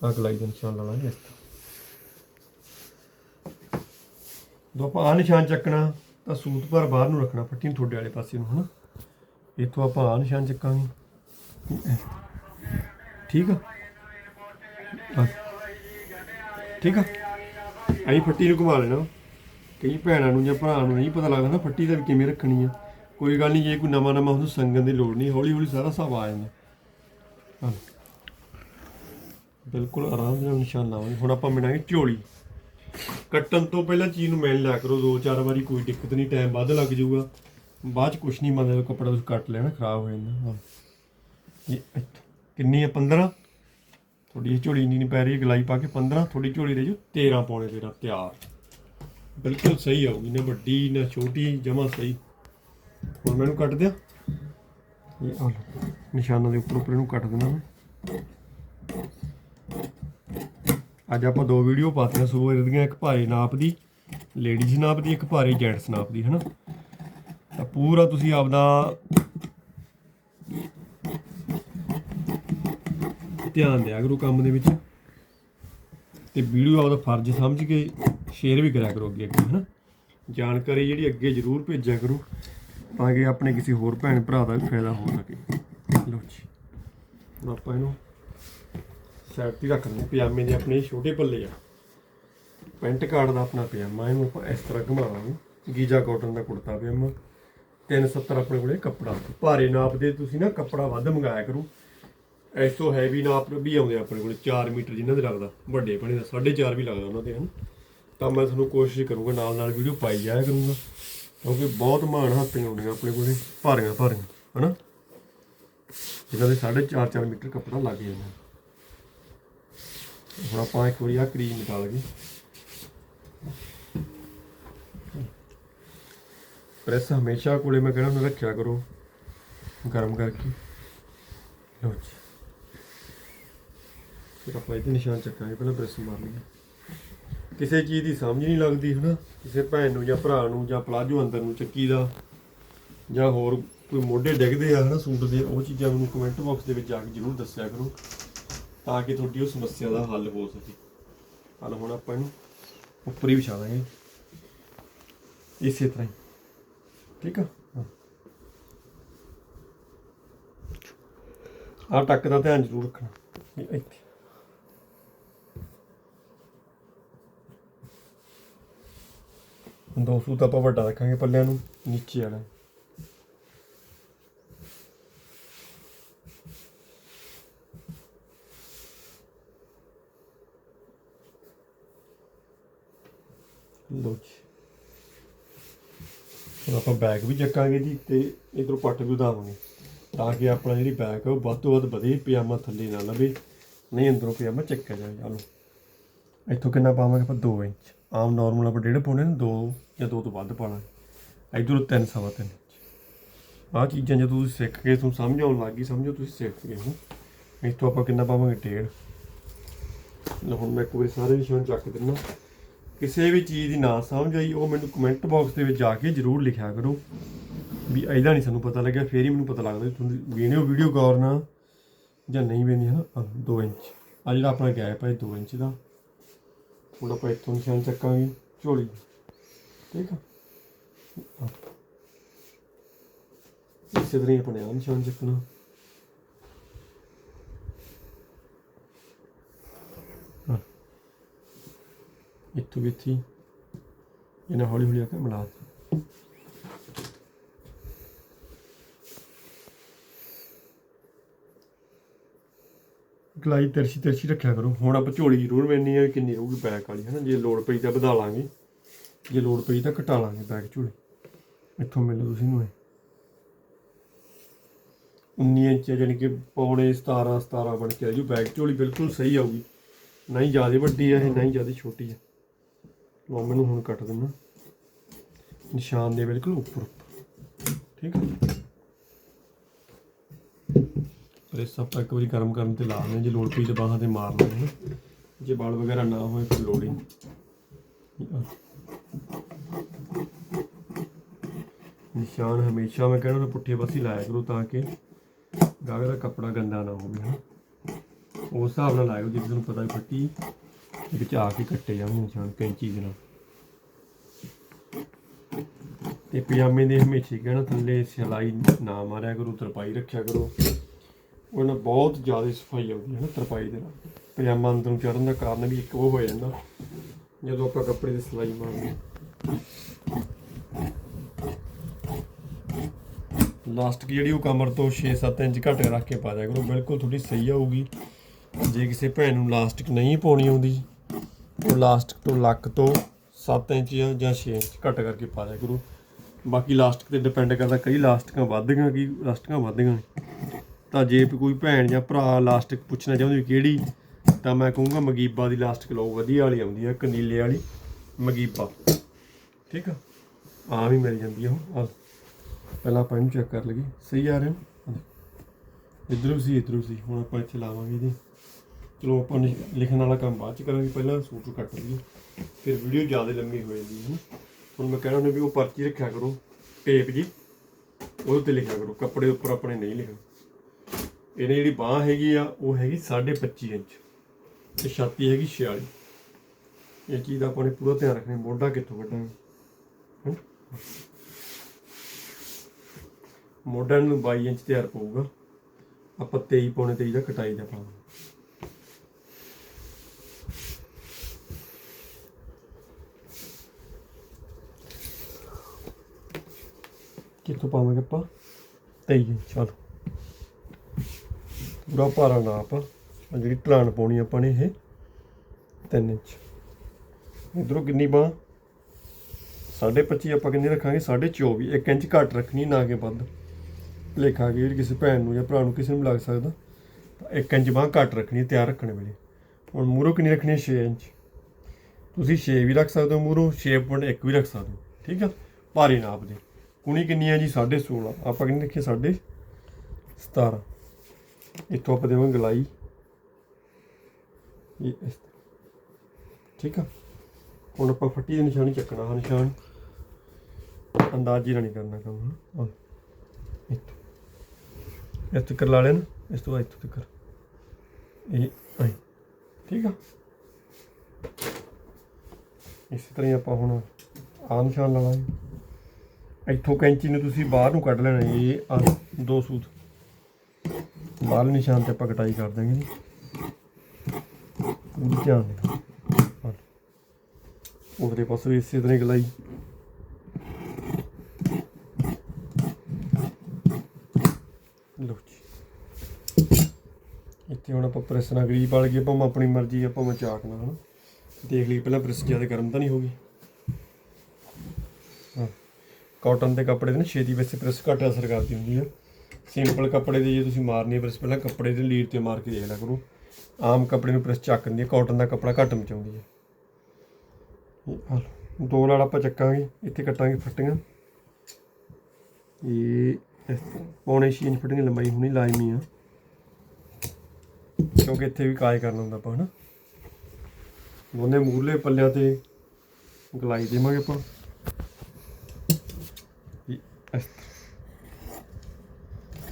ਆਹ ਗਲਾਈ ਦਾ ਨਿਸ਼ਾਨ ਲਾ ਇਸ ਤਰ੍ਹਾਂ। ਦੋ ਆਪਾਂ ਆ ਨਿਸ਼ਾਨ ਚੱਕਣਾ, ਤਾਂ ਸੂਤ ਪਰ ਬਾਹਰ ਨੂੰ ਰੱਖਣਾ, ਪੱਟੀ ਨੂੰ ਤੁਹਾਡੇ ਵਾਲੇ ਪਾਸੇ ਨੂੰ, ਹਨਾ? ਇੱਥੋਂ ਆਪਾਂ ਆ ਨਿਸ਼ਾਨ ਚੱਕਾਂਗੇ। ਠੀਕ ਆ? ਠੀਕ ਆ? ਅਸੀਂ ਫੱਟੀ ਨੂੰ ਘੁਮਾ ਲੈਣਾ। ਕਈ ਭੈਣਾਂ ਨੂੰ ਜਾਂ ਭਰਾ ਨੂੰ ਨਹੀਂ ਪਤਾ ਲੱਗਦਾ ਨਾ ਫੱਟੀ ਦਾ ਵੀ ਕਿਵੇਂ ਰੱਖਣੀ ਆ। ਕੋਈ ਗੱਲ ਨਹੀਂ, ਜੇ ਕੋਈ ਨਵਾਂ ਨਵਾਂ ਉਹਨੂੰ ਸੰਗਣ ਦੀ ਲੋੜ ਨਹੀਂ, ਹੌਲੀ ਹੌਲੀ ਸਾਰਾ ਹਿਸਾਬ ਆ ਜਾਂਦਾ। ਹਾਂ। ਬਿਲਕੁਲ ਆਰਾਮ ਨਾਲ ਨਿਸ਼ਾਨ ਲਾਵਾਂਗੇ। ਹੁਣ ਆਪਾਂ ਮਿਣਾਂਗੇ ਝੋਲੀ। ਕੱਟਣ ਤੋਂ ਪਹਿਲਾਂ ਚੀਜ਼ ਨੂੰ ਮਿਲ ਲਿਆ ਕਰੋ। ਦੋ ਚਾਰ ਵਾਰੀ ਕੋਈ ਦਿੱਕਤ ਨਹੀਂ, ਟਾਈਮ ਵੱਧ ਲੱਗ ਜਾਊਗਾ। ਬਾਅਦ ਚ ਕੁਛ ਨਹੀਂ ਮੰਨਦਾ ਕੱਪੜਾ ਤੁਸੀਂ ਕੱਟ ਲੈਣਾ, ਖਰਾਬ ਹੋ ਜਾਂਦਾ। ਹਾਂ। ਇਹ ਇੱਥੋਂ। ਕਿੰਨੀ ਆ? 15 ਥੋੜੀ ਜਿਹੀ ਝੋਲੀ ਨਹੀਂ ਪੈ ਰਹੀ ਗਲਾਈ ਪਾ ਕੇ 15 ਥੋੜੀ ਝੋਲੀ ਰਹਿ ਜੂ 13 ਪੌਣੇ 13 ਤਿਆਰ। ਬਿਲਕੁਲ ਸਹੀ ਆਊਗੀ ਨਾ ਵੱਡੀ ਨਾ ਛੋਟੀ, ਜਮਾ ਸਹੀ। ਹੁਣ ਮੈਨੂੰ ਕੱਟ ਦਿਆਂ। ਇਹ ਆ ਲਓ, ਨਿਸ਼ਾਨਾਂ ਦੇ ਉੱਪਰ ਉੱਪਰ ਇਹਨੂੰ ਕੱਟ ਦੇਣਾ ਮੈਂ। ਅੱਜ ਆਪਾਂ ਦੋ ਵੀਡੀਓ ਪਾਤੀਆਂ ਸੂਬੇ ਦੀਆਂ ਇੱਕ ਭਾਰੇ ਨਾਪ ਦੀ ਲੇਡੀਜ਼ ਨਾਪ ਦੀ, ਇੱਕ ਭਾਰੇ ਜੈਂਟਸ ਨਾਪ ਦੀ, ਹਨਾ? ਤਾਂ ਪੂਰਾ ਤੁਸੀਂ ਆਪਦਾ ਧਿਆਨ ਦਿਆ ਕਰੋ ਕੰਮ ਦੇ ਵਿੱਚ। ਤੇ ਵੀਡੀਓ ਆਪਦਾ ਫਰਜ਼ ਸਮਝ ਕੇ ਸ਼ੇਅਰ ਵੀ ਕਰਿਆ ਕਰੋ ਅੱਗੇ ਅੱਗੇ, ਹਨਾ? ਜਾਣਕਾਰੀ ਜਿਹੜੀ ਅੱਗੇ ਜ਼ਰੂਰ ਭੇਜਿਆ ਕਰੋ, ਤਾਂ ਕਿ ਆਪਣੇ ਕਿਸੇ ਹੋਰ ਭੈਣ ਭਰਾ ਦਾ ਵੀ ਫਾਇਦਾ ਹੋ ਸਕੇ। ਲਓ ਜੀ, ਹੁਣ ਆਪਾਂ ਇਹਨੂੰ ਸਾਈਡ ਤੇ ਰੱਖ ਦਿੰਦੇ ਪਜਾਮੇ ਦੇ ਆਪਣੇ ਛੋਟੇ ਪੱਲੇ ਆ। ਪੈਂਟ ਕਾਰਡ ਦਾ ਆਪਣਾ ਪਜਾਮਾ, ਇਹਨੂੰ ਆਪਾਂ ਇਸ ਤਰ੍ਹਾਂ ਘੁਮਾਵਾਂਗੇ। ਗੀਜਾ ਕਾਟਨ ਦਾ ਕੁੜਤਾ ਪਜਾਮਾ। 370 ਆਪਣੇ ਕੋਲੇ ਕੱਪੜਾ। ਭਾਰੇ ਨਾਪ ਦੇ ਤੁਸੀਂ ਨਾ ਕੱਪੜਾ ਵੱਧ ਮੰਗਾਇਆ ਕਰੋ। ਇਸ ਹੈਵੀ ਨਾਪ ਵੀ ਆਉਂਦੇ ਆ ਆਪਣੇ ਕੋਲੇ। 4 ਮੀਟਰ ਜਿਨ੍ਹਾਂ ਦੇ ਲੱਗਦਾ। ਵੱਡੇ ਬਣੇ ਦਾ 4.5 ਵੀ ਲੱਗਦਾ ਉਹਨਾਂ ਦੇ ਹਨ? ਤਾਂ ਮੈਂ ਤੁਹਾਨੂੰ ਕੋਸ਼ਿਸ਼ ਕਰੂੰਗਾ ਨਾਲ ਨਾਲ ਵੀਡੀਓ ਪਾਈ ਜਾਇਆ ਕਰੂੰਗਾ। ਕਿਉਂਕਿ ਬਹੁਤ ਮਾਣ ਹੱਥੀਆਂ ਆਉਂਦੀਆਂ ਆਪਣੇ ਕੋਲੇ, ਭਾਰੀਆਂ ਭਾਰੀਆਂ, ਹਨਾ? ਜਿਨ੍ਹਾਂ ਦੇ 4.5 4 ਮੀਟਰ ਕੱਪੜਾ ਲੱਗ ਜਾਂਦਾ। ਹੁਣ ਆਪਾਂ ਇੱਕ ਵਾਰੀ ਆ ਕਰੀਮ ਨਿਕਾਲ ਗਏ ਪ੍ਰੈਸ ਹਮੇਸ਼ਾ ਕੋਲੇ ਮੈਂ ਕਹਿੰਦਾ ਉਹਨੂੰ ਰੱਖਿਆ ਕਰੋ ਗਰਮ ਕਰਕੇ। ਲਓ ਜੀ। ਫਿਰ ਆਪਾਂ ਇਹਦੇ ਨਿਸ਼ਾਨ ਚੱਕਾਂਗੇ, ਪਹਿਲਾਂ ਪ੍ਰੈਸ ਮਾਰ ਲਈਏ। ਕਿਸੇ ਚੀਜ਼ ਦੀ ਸਮਝ ਨਹੀਂ ਲੱਗਦੀ, ਹਨਾ? ਕਿਸੇ ਭੈਣ ਨੂੰ ਜਾਂ ਭਰਾ ਨੂੰ ਜਾਂ ਪਲਾਜੋ ਅੰਦਰ ਨੂੰ ਚੱਕੀ ਦਾ ਜਾਂ ਹੋਰ ਕੋਈ ਮੋਢੇ ਡਿੱਗਦੇ ਆ, ਹਨਾ, ਸੂਟ ਦੇ, ਉਹ ਚੀਜ਼ਾਂ ਮੈਨੂੰ ਕਮੈਂਟ ਬਾਕਸ ਦੇ ਵਿੱਚ ਜਾ ਕੇ ਜਰੂਰ ਦੱਸਿਆ ਕਰੋ ਤਾਂ ਕਿ ਤੁਹਾਡੀ ਉਹ ਸਮੱਸਿਆ ਦਾ ਹੱਲ ਹੋ ਸਕੇ। ਹੱਲ ਹੁਣ ਆਪਾਂ ਇਹਨੂੰ ਉੱਪਰ ਹੀ ਵਿਛਾ ਦਾਂਗੇ ਇਸੇ ਤਰ੍ਹਾਂ ਹੀ। ਠੀਕ ਆ? ਹਾਂ। ਟੱਕ ਦਾ ਧਿਆਨ ਜ਼ਰੂਰ ਰੱਖਣਾ। ਇੱਥੇ। ਦੋ ਸੂਤ ਆਪਾਂ ਵੱਡਾ ਰੱਖਾਂਗੇ ਪੱਲਿਆਂ ਨੂੰ, ਨੀਚੇ ਵਾਲਾ। ਲੋ ਜੀ। ਹੁਣ ਆਪਾਂ ਬੈਗ ਵੀ ਚੱਕਾਂਗੇ ਜੀ ਤੇ ਇਧਰੋਂ ਪੱਟ ਵੀ ਉਦਾਵਾਂਗੇ ਤਾਂ ਕਿ ਆਪਣਾ ਜਿਹੜੀ ਬੈਗ ਹੈ ਉਹ ਵੱਧ ਤੋਂ ਵੱਧ ਵਧੇ, ਪਜਾਮਾ ਥੱਲੇ ਨਾ ਲਵੇ। ਨਹੀਂ, ਅੰਦਰੋਂ ਪਜਾਮਾ ਚੱਕਿਆ ਜਾਵੇ, ਚਲੋ। ਇੱਥੋਂ ਕਿੰਨਾ ਪਾਵਾਂਗੇ ਆਪਾਂ 2 ਇੰਚ ਆਮ ਨਾਰਮਲ ਆਪਾਂ ਡੇਢ ਪਾਉਣੇ ਨੇ 2 ਜਾਂ 2 ਤੋਂ ਵੱਧ ਪਾਣਾ ਇਧਰੋਂ 3 ਸਵਾ 3 ਇੰਚ ਆਹ ਚੀਜ਼ਾਂ ਜਦੋਂ ਤੁਸੀਂ ਸਿੱਖ ਕੇ ਤੁਹਾਨੂੰ ਸਮਝ ਆਉਣ ਲੱਗ ਗਈ ਸਮਝੋ ਤੁਸੀਂ ਸਿੱਖ ਗਏ ਹੋ ਇਸ ਤੋਂ ਆਪਾਂ ਕਿੰਨਾ ਪਾਵਾਂਗੇ ਡੇਢ ਲਓ ਹੁਣ ਮੈਂ ਇੱਕ ਵਾਰੀ ਸਾਰੇ ਨਿਸ਼ਾਨ ਚੱਕ ਦਿੰਦਾ ਕਿਸੇ ਵੀ ਚੀਜ਼ ਦੀ ਨਾ ਸਮਝ ਆਈ ਉਹ ਮੈਨੂੰ ਕਮੈਂਟ ਬਾਕਸ ਦੇ ਵਿੱਚ ਜਾ ਕੇ ਜਰੂਰ ਲਿਖਿਆ ਕਰੋ ਵੀ ਇਹਦਾ ਨਹੀਂ ਸਾਨੂੰ ਪਤਾ ਲੱਗਿਆ ਫੇਰ ਹੀ ਮੈਨੂੰ ਪਤਾ ਲੱਗਦਾ ਵੀ ਤੁਸੀਂ ਵੀਡੀਓ ਵੀਡੀਓ ਗੌਰ ਨਾਲ ਜਾਂ ਨਹੀਂ ਵੇਂਦੀ ਨਾ 2 ਇੰਚ ਆ ਜਿਹੜਾ ਆਪਣਾ ਗੈਪ ਹੈ 2 ਇੰਚ ਦਾ ਹੁਣ ਆਪਾਂ ਇੱਥੋਂ ਨਿਸ਼ਾਨ ਚੱਕਾਂਗੇ ਝੋਲੀ ਠੀਕ ਆ ਇਸੇ ਤਰ੍ਹਾਂ ਹੀ ਆਪਣੇ ਆਹ ਨਿਸ਼ਾਨ ਚੱਕਣਾ ਆਹ। ਇੱਥੋਂ ਵੀ ਇੱਥੇ ਇਹਨਾਂ ਹੌਲੀ ਹੌਲੀ ਆ ਕੇ ਮਿਲਾ ਦਿੱਤਾ ਗਲਾਈ ਤਰਛੀ ਤਰਛੀ ਰੱਖਿਆ ਕਰੋ। ਹੁਣ ਆਪਾਂ ਝੋਲੀ ਜ਼ਰੂਰ ਮੈਣੀ ਆ ਕਿੰਨੀ ਰਹੂਗੀ ਬੈਕ ਵਾਲੀ ਹਨਾ? ਜੇ ਲੋੜ ਪਈ ਤਾਂ ਵਧਾ ਲਾਂਗੇ। ਜੇ ਲੋੜ ਪਈ ਤਾਂ ਘਟਾ ਲਾਂਗੇ ਬੈਕ ਝੋਲੀ। ਇੱਥੋਂ ਮਿਲੋ ਤੁਸੀਂ ਨੂੰ ਇਹ। 19 ਇੰਚ ਹੈ, ਜਾਣੀ ਕਿ ਪੌਣੇ 17 17 ਬਣ ਕੇ ਆ ਜੂ ਬੈਕ ਝੋਲੀ ਬਿਲਕੁਲ ਸਹੀ ਆਊਗੀ। ਨਾ ਹੀ ਜ਼ਿਆਦਾ ਵੱਡੀ ਹੈ ਨਾ ਹੀ ਜ਼ਿਆਦਾ ਛੋਟੀ ਹੈ ਲਓ ਮੈਨੂੰ ਹੁਣ ਕੱਟ ਦਿੰਦਾ ਨਿਸ਼ਾਨ ਦੇ ਬਿਲਕੁਲ ਉੱਪਰ ਉੱਪਰ ਠੀਕ ਹੈ ਪ੍ਰੈਸ ਆਪਾਂ ਇੱਕ ਵਾਰੀ ਗਰਮ ਕਰਨ ਤੇ ਲਾ ਲੈਣਾ ਜੇ ਲੋੜ ਪਈ ਤਾਂ ਬਾਹਾਂ ਤੇ ਮਾਰ ਲੈਣਾ ਜੇ ਬਾਲ ਵਗੈਰਾ ਨਾ ਹੋਏ ਫਿਰ ਲੋੜ। ਹੀ ਨਿਸ਼ਾਨ ਹਮੇਸ਼ਾ ਮੈਂ ਕਹਿੰਦਾ ਪੁੱਠੇ ਪਾਸੇ ਲਾਇਆ ਕਰੋ ਤਾਂ ਕਿ ਗਾਗਰ ਦਾ ਕੱਪੜਾ ਗੰਦਾ ਨਾ ਹੋਵੇ ਹਾਂ ਉਸ ਹਿਸਾਬ ਨਾਲ ਲਾਇਓ ਜਿੱਦ ਤੁਹਾਨੂੰ ਪਤਾ ਫੱਟੀ ਵਿੱਚ ਆ ਕੇ ਕੱਟੇ ਜਾਣ ਨਿਸ਼ਾਨ ਕੈਂਚੀ ਦੇ ਨਾਲ। ਤੇ ਪਜਾਮੇ ਦੇ ਹਮੇਸ਼ਾ ਕਹਿਣਾ, ਥੱਲੇ ਸਿਲਾਈ ਨਾ ਮਾਰਿਆ ਕਰੋ, ਤਰਪਾਈ ਰੱਖਿਆ ਕਰੋ। ਉਹਨਾਂ ਬਹੁਤ ਜ਼ਿਆਦਾ ਸਫ਼ਾਈ ਆਉਂਦੀ ਹੈ ਨਾ ਤਰਪਾਈ ਦੇ ਨਾਲ। ਪਜਾਮਾ ਅੰਦਰ ਨੂੰ ਚੜਨ ਦਾ ਕਾਰਨ ਵੀ ਇੱਕ ਉਹ ਹੋ ਜਾਂਦਾ, ਜਦੋਂ ਆਪਾਂ ਕੱਪੜੇ ਦੀ ਸਿਲਾਈ ਮਾਰਦੇ ਹਾਂ। ਲਾਸਟਿਕ ਜਿਹੜੀ ਉਹ ਕਮਰ ਤੋਂ 6-7 ਇੰਚ ਘੱਟ ਰੱਖ ਕੇ ਪਾ ਦਿਆ ਕਰੋ, ਬਿਲਕੁਲ ਥੋੜੀ ਸਹੀ ਆਊਗੀ। ਜੇ ਕਿਸੇ ਭੈਣ ਨੂੰ ਲਾਸਟਿਕ ਨਹੀਂ ਪਾਉਣੀ ਆਉਂਦੀ, ਉਹ ਲਾਸਟਿਕ ਤੋਂ ਲੱਕ ਤੋਂ 7 ਇੰਚ ਜਾਂ ਜਾਂ 6 ਇੰਚ ਘੱਟ ਕਰਕੇ ਪਾ ਦਿਆ ਕਰੋ। ਬਾਕੀ ਲਾਸਟਿਕ ਤੇ ਡਿਪੈਂਡ ਕਰਦਾ ਕਈ ਲਾਸਟਿਕਾਂ ਵੱਧ ਗਈਆਂ ਕਿ ਲਾਸਟਿਕਾਂ ਵੱਧ ਗਈਆਂ ਤਾਂ ਜੇ ਕੋਈ ਭੈਣ ਜਾਂ ਭਰਾ ਲਾਸਟਿਕ ਪੁੱਛਣਾ ਚਾਹੁੰਦੇ ਕਿਹੜੀ, ਤਾਂ ਮੈਂ ਕਹੂੰਗਾ ਮਗੀਬਾ ਦੀ ਲਾਸਟਿਕ ਲਓ ਵਧੀਆ ਵਾਲੀ ਆਉਂਦੀ ਹੈ ਕਨੀਲੇ ਵਾਲੀ, ਮਗੀਬਾ। ਠੀਕ ਆ? ਆ ਵੀ ਮਿਲ ਜਾਂਦੀ ਆ ਉਹ ਪਹਿਲਾਂ ਆਪਾਂ ਇਹਨੂੰ ਚੈੱਕ ਕਰ ਲਈਏ। ਸਹੀ ਆ ਰਿਹਾ ਨਾ? ਇਧਰੋਂ ਸੀ ਇਧਰੋਂ ਸੀ। ਹੁਣ ਆਪਾਂ ਇੱਥੇ ਲਾਵਾਂਗੇ ਇਹਦੀ। ਚਲੋ ਆਪਾਂ ਨੇ ਲਿਖਣ ਵਾਲਾ ਕੰਮ ਬਾਅਦ ਚ ਕਰਾਂਗੇ। ਪਹਿਲਾਂ ਸੂਟ ਕੱਟ ਲਈਏ। ਫਿਰ ਵੀਡੀਓ ਜ਼ਿਆਦਾ ਲੰਮੀ ਹੋ ਜਾਂਦੀ ਹੈ ਨਾ। ਹੁਣ ਮੈਂ ਕਹਿਣਾ ਹੁੰਦਾ ਵੀ ਉਹ ਪਰਚੀ ਰੱਖਿਆ ਕਰੋ। ਟੇਪ ਜੀ। ਉਹਦੇ ਤੇ ਲਿਖਿਆ ਕਰੋ। ਕੱਪੜੇ ਉੱਪਰ ਆਪਣੇ ਨਹੀਂ ਲਿਖਣਾ। ਇਹਨੇ ਜਿਹੜੀ ਬਾਹ ਹੈਗੀ ਆ, ਉਹ ਹੈਗੀ 25.5 ਇੰਚ ਤੇ ਛਾਤੀ ਹੈਗੀ 46 ਇਹ ਚੀਜ਼ ਦਾ ਆਪਾਂ ਨੇ ਪੂਰਾ ਧਿਆਨ ਰੱਖਣਾ, ਮੋਢਾ ਕਿੱਥੋਂ ਕੱਢਾਂਗੇ ਹੈਂ? ਮੋਢਾ ਨੂੰ 22 ਇੰਚ ਤਿਆਰ ਪਊਗਾ। ਆਪਾਂ 23 ਪੌਣੇ 23 ਦਾ ਕਟਾਈ ਦਾ ਪਾਵਾਂਗੇ ਕਿੱਥੋਂ ਪਾਵਾਂਗੇ ਆਪਾਂ? 23 ਇੰਚ, ਚਲੋ। ਪੂਰਾ ਭਾਰਾ ਨਾਪ ਆ ਜਿਹੜੀ ਢਲਾਣ ਪਾਉਣੀ ਆਪਾਂ ਨੇ ਇਹ 3 ਇੰਚ। ਇਧਰੋਂ ਕਿੰਨੀ ਬਾਂਹ? ਸਾਢੇ 25 ਆਪਾਂ ਕਿੰਨੀ ਰੱਖਾਂਗੇ? ਸਾਢੇ 24 1 ਇੰਚ ਘੱਟ ਰੱਖਣੀ ਨਾ ਕਿ ਵੱਧ। ਲੇਖਾ ਕਿ ਕਿਸੇ ਭੈਣ ਨੂੰ ਜਾਂ ਭਰਾ ਨੂੰ ਕਿਸੇ ਨੂੰ ਵੀ ਲੱਗ ਸਕਦਾ। ਤਾਂ 1 ਇੰਚ ਬਾਂਹ ਘੱਟ ਰੱਖਣੀ, ਤਿਆਰ ਰੱਖਣੇ ਵੇਲੇ ਹੁਣ ਮੂਰੋ ਕਿੰਨੀ ਰੱਖਣੀ ਹੈ? 6 ਇੰਚ। ਤੁਸੀਂ 6 ਵੀ ਰੱਖ ਸਕਦੇ ਹੋ ਮੂਰੋ 6.1 ਵੀ ਰੱਖ ਸਕਦੇ ਹੋ। ਠੀਕ ਆ? ਭਾਰੀ ਨਾਪ ਦੇ ਕੁਣੀ ਕਿੰਨੀ ਹੈ ਜੀ? 16.5 ਆਪਾਂ ਕਿੰਨੀ ਰੱਖੀ 17.5 ਇੱਥੋਂ ਆਪਾਂ ਦੇਵਾਂਗੇ ਗਲਾਈ। ਇਹ ਇਸ ਠੀਕ ਆ? ਹੁਣ ਆਪਾਂ ਫੱਟੀ ਦੀ ਨਿਸ਼ਾਨੀ ਚੱਕਣਾ ਹਾਂ ਨਿਸ਼ਾਨ। ਅੰਦਾਜ਼ੀ ਨਾਲ ਨਹੀਂ ਕਰਨਾ ਕੰਮ ਹਾਂ ਆਹ। ਇੱਥੋਂ। ਇਸ ਤੱਕ ਲਾ ਲੈਣ, ਇਸ ਤੋਂ ਬਾਅਦ ਇੱਥੋਂ ਤੱਕ ਇਹ ਐਂ ਠੀਕ ਆ? ਇਸੇ ਤਰ੍ਹਾਂ ਹੀ ਆਪਾਂ ਹੁਣ ਆਹ ਨਿਸ਼ਾਨ ਲਾ ਲਾਂਗੇ ਇੱਥੋਂ ਕੈਂਚੀ ਨੂੰ ਤੁਸੀਂ ਬਾਹਰ ਨੂੰ ਕੱਢ ਲੈਣਾ ਇਹ ਆ ਦੋ ਸੂਤ। ਬਾਹਰਲੇ ਨਿਸ਼ਾਨ ਤੇ ਆਪਾਂ ਕਟਾਈ ਕਰ ਦਾਂਗੇ ਜੀ। ਪੂਰੀ ਧਿਆਨ ਨਾਲ। ਉਹਦੇ ਪਾਸੇ ਵੀ ਇਸੇ ਤਰ੍ਹਾਂ ਗਲਾਈ। ਲੋ ਜੀ। ਇੱਥੇ ਹੁਣ ਆਪਾਂ ਪ੍ਰੈਸ ਨਾਲ ਗਰੀਬ ਵਾਲ ਗਈ ਆਪਾਂ ਆਪਣੀ ਮਰਜ਼ੀ ਆਪਾਂ ਮਚਾਕ ਨਾਲ, ਹਨਾ। ਦੇਖ ਲਈ ਪਹਿਲਾਂ ਪ੍ਰੈਸ ਜ਼ਿਆਦਾ ਗਰਮ ਤਾਂ ਨਹੀਂ ਹੋਗੀ ਹਾਂ। ਕਾਟਨ ਦੇ ਕੱਪੜੇ ਦੇ ਨਾ ਛੇਤੀ ਵਿੱਚ ਪ੍ਰੈਸ ਘੱਟ ਅਸਰ ਕਰਦੀ ਹੁੰਦੀ ਹੈ ਸਿੰਪਲ ਕੱਪੜੇ ਦੀ ਜੇ ਤੁਸੀਂ ਮਾਰਨੀ ਹੈ ਪ੍ਰੈਸ ਪਹਿਲਾਂ ਕੱਪੜੇ ਦੇ ਲੀਡ ਤੇ ਮਾਰ ਕੇ ਦੇਖ ਲਿਆ ਕਰੋ। ਆਮ ਕੱਪੜੇ ਨੂੰ ਪ੍ਰੈਸ ਚੱਕ ਦਿੰਦੀ ਹੈ ਕਾਟਨ ਦਾ ਕੱਪੜਾ ਘੱਟ ਮਚਾਉਂਦੀ ਹੈ। ਦੋ ਨਾਲ ਆਪਾਂ ਚੱਕਾਂਗੇ, ਇੱਥੇ ਕੱਟਾਂਗੇ ਫੱਟੀਆਂ। ਇਹ ਪੌਣੇ ਛੇ ਇੰਚ ਫੱਟੀਆਂ ਲੰਬਾਈ ਹੋਣੀ ਲਾਜ਼ਮੀ ਆ। ਕਿਉਂਕਿ ਇੱਥੇ ਵੀ ਕਾਜ ਕਰਨਾ ਹੁੰਦਾ ਆਪਾਂ, ਹਨਾ। ਦੋਨੇ ਮੂਰਲੇ ਪੱਲਿਆਂ ਤੇ ਗਲਾਈ ਦੇਵਾਂਗੇ ਆਪਾਂ। ਇਸ ਤਰ੍ਹਾਂ।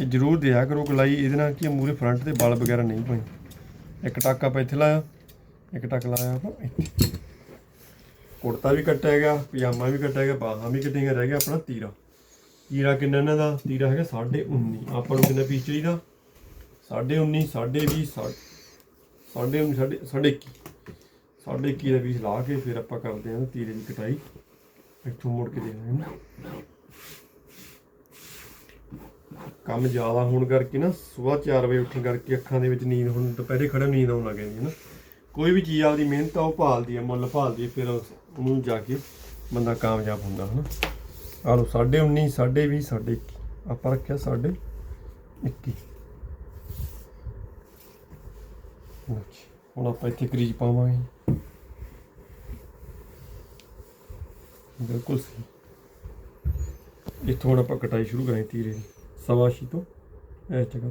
ਇਹ ਜ਼ਰੂਰ ਦਿਆ ਕਰੋ ਗਲਾਈ, ਇਹਦੇ ਨਾਲ ਕੀ ਮੂਰੇ ਫਰੰਟ ਤੇ ਬਲ ਵਗੈਰਾ ਨਹੀਂ ਪਾਈ। ਇੱਕ ਟੱਕ ਆਪਾਂ ਇੱਥੇ ਲਾਇਆ, ਇੱਕ ਟੱਕ ਲਾਇਆ ਆਪਾਂ ਇੱਥੇ। ਕੁੜਤਾ ਵੀ ਕੱਟਿਆ ਗਿਆ, ਪਜਾਮਾ ਵੀ ਕੱਟਿਆ ਗਿਆ, ਬਾਹਾਂ ਵੀ ਕੱਟੀਆਂ ਰਹਿ ਗਿਆ ਆਪਣਾ ਤੀਰਾ। ਤੀਰਾ ਕਿੰਨਾ ਇਹਨਾਂ ਦਾ? ਤੀਰਾ ਹੈਗਾ 19.5 ਆਪਾਂ ਨੂੰ ਕਿੰਨਾ ਪੀਸ ਚਾਹੀਦਾ? 19.5 20 ਸਾਢੇ 19 ਸਾਢੇ ਸਾਢੇ 21 ਸਾਢੇ 21 ਦਾ ਪੀਸ ਲਾ ਕੇ ਫਿਰ ਆਪਾਂ ਕਰਦੇ ਹਾਂ ਤੀਰੇ ਦੀ ਕਟਾਈ। ਇੱਥੋਂ ਮੁੜ ਕੇ ਦੇਣਾ ਹੈ ਕੰਮ ਜ਼ਿਆਦਾ ਹੋਣ ਕਰਕੇ ਨਾ ਸਵੇਰ 4 ਵਜੇ ਉੱਠਣ ਕਰਕੇ ਅੱਖਾਂ ਦੇ ਵਿੱਚ ਨੀਂਦ ਹੁਣ ਦੁਪਹਿਰੇ ਖੜਾ ਨੀਂਦ ਆਉਣ ਲੱਗ ਜਾਂਦੀ ਹੈ ਨਾ। ਕੋਈ ਵੀ ਚੀਜ਼ ਆਪਦੀ ਮਿਹਨਤ ਆ, ਉਹ ਭਾਲਦੀ ਹੈ, ਮੁੱਲ ਭਾਲਦੀ ਹੈ, ਫਿਰ ਉਹਨੂੰ ਜਾ ਕੇ ਬੰਦਾ ਕਾਮਯਾਬ ਹੁੰਦਾ, ਹਨਾ। ਆਹ ਲਓ 19.5 ਸਾਢੇ 20 ਸਾਢੇ 21 ਆਪਾਂ ਰੱਖਿਆ ਸਾਢੇ 21 ਲਓ ਹੁਣ ਆਪਾਂ ਇੱਥੇ ਕਰੀਜ ਪਾਵਾਂਗੇ। ਬਿਲਕੁਲ ਸਹੀ। ਇੱਥੋਂ ਹੁਣ ਆਪਾਂ ਕਟਾਈ ਸ਼ੁਰੂ ਕਰਾਂਗੇ ਤੀਰੇ ਦੀ। ਸਵਾ ਛੇ ਤੋਂ ਇਸ ਜਗ੍ਹਾ ਤੋਂ।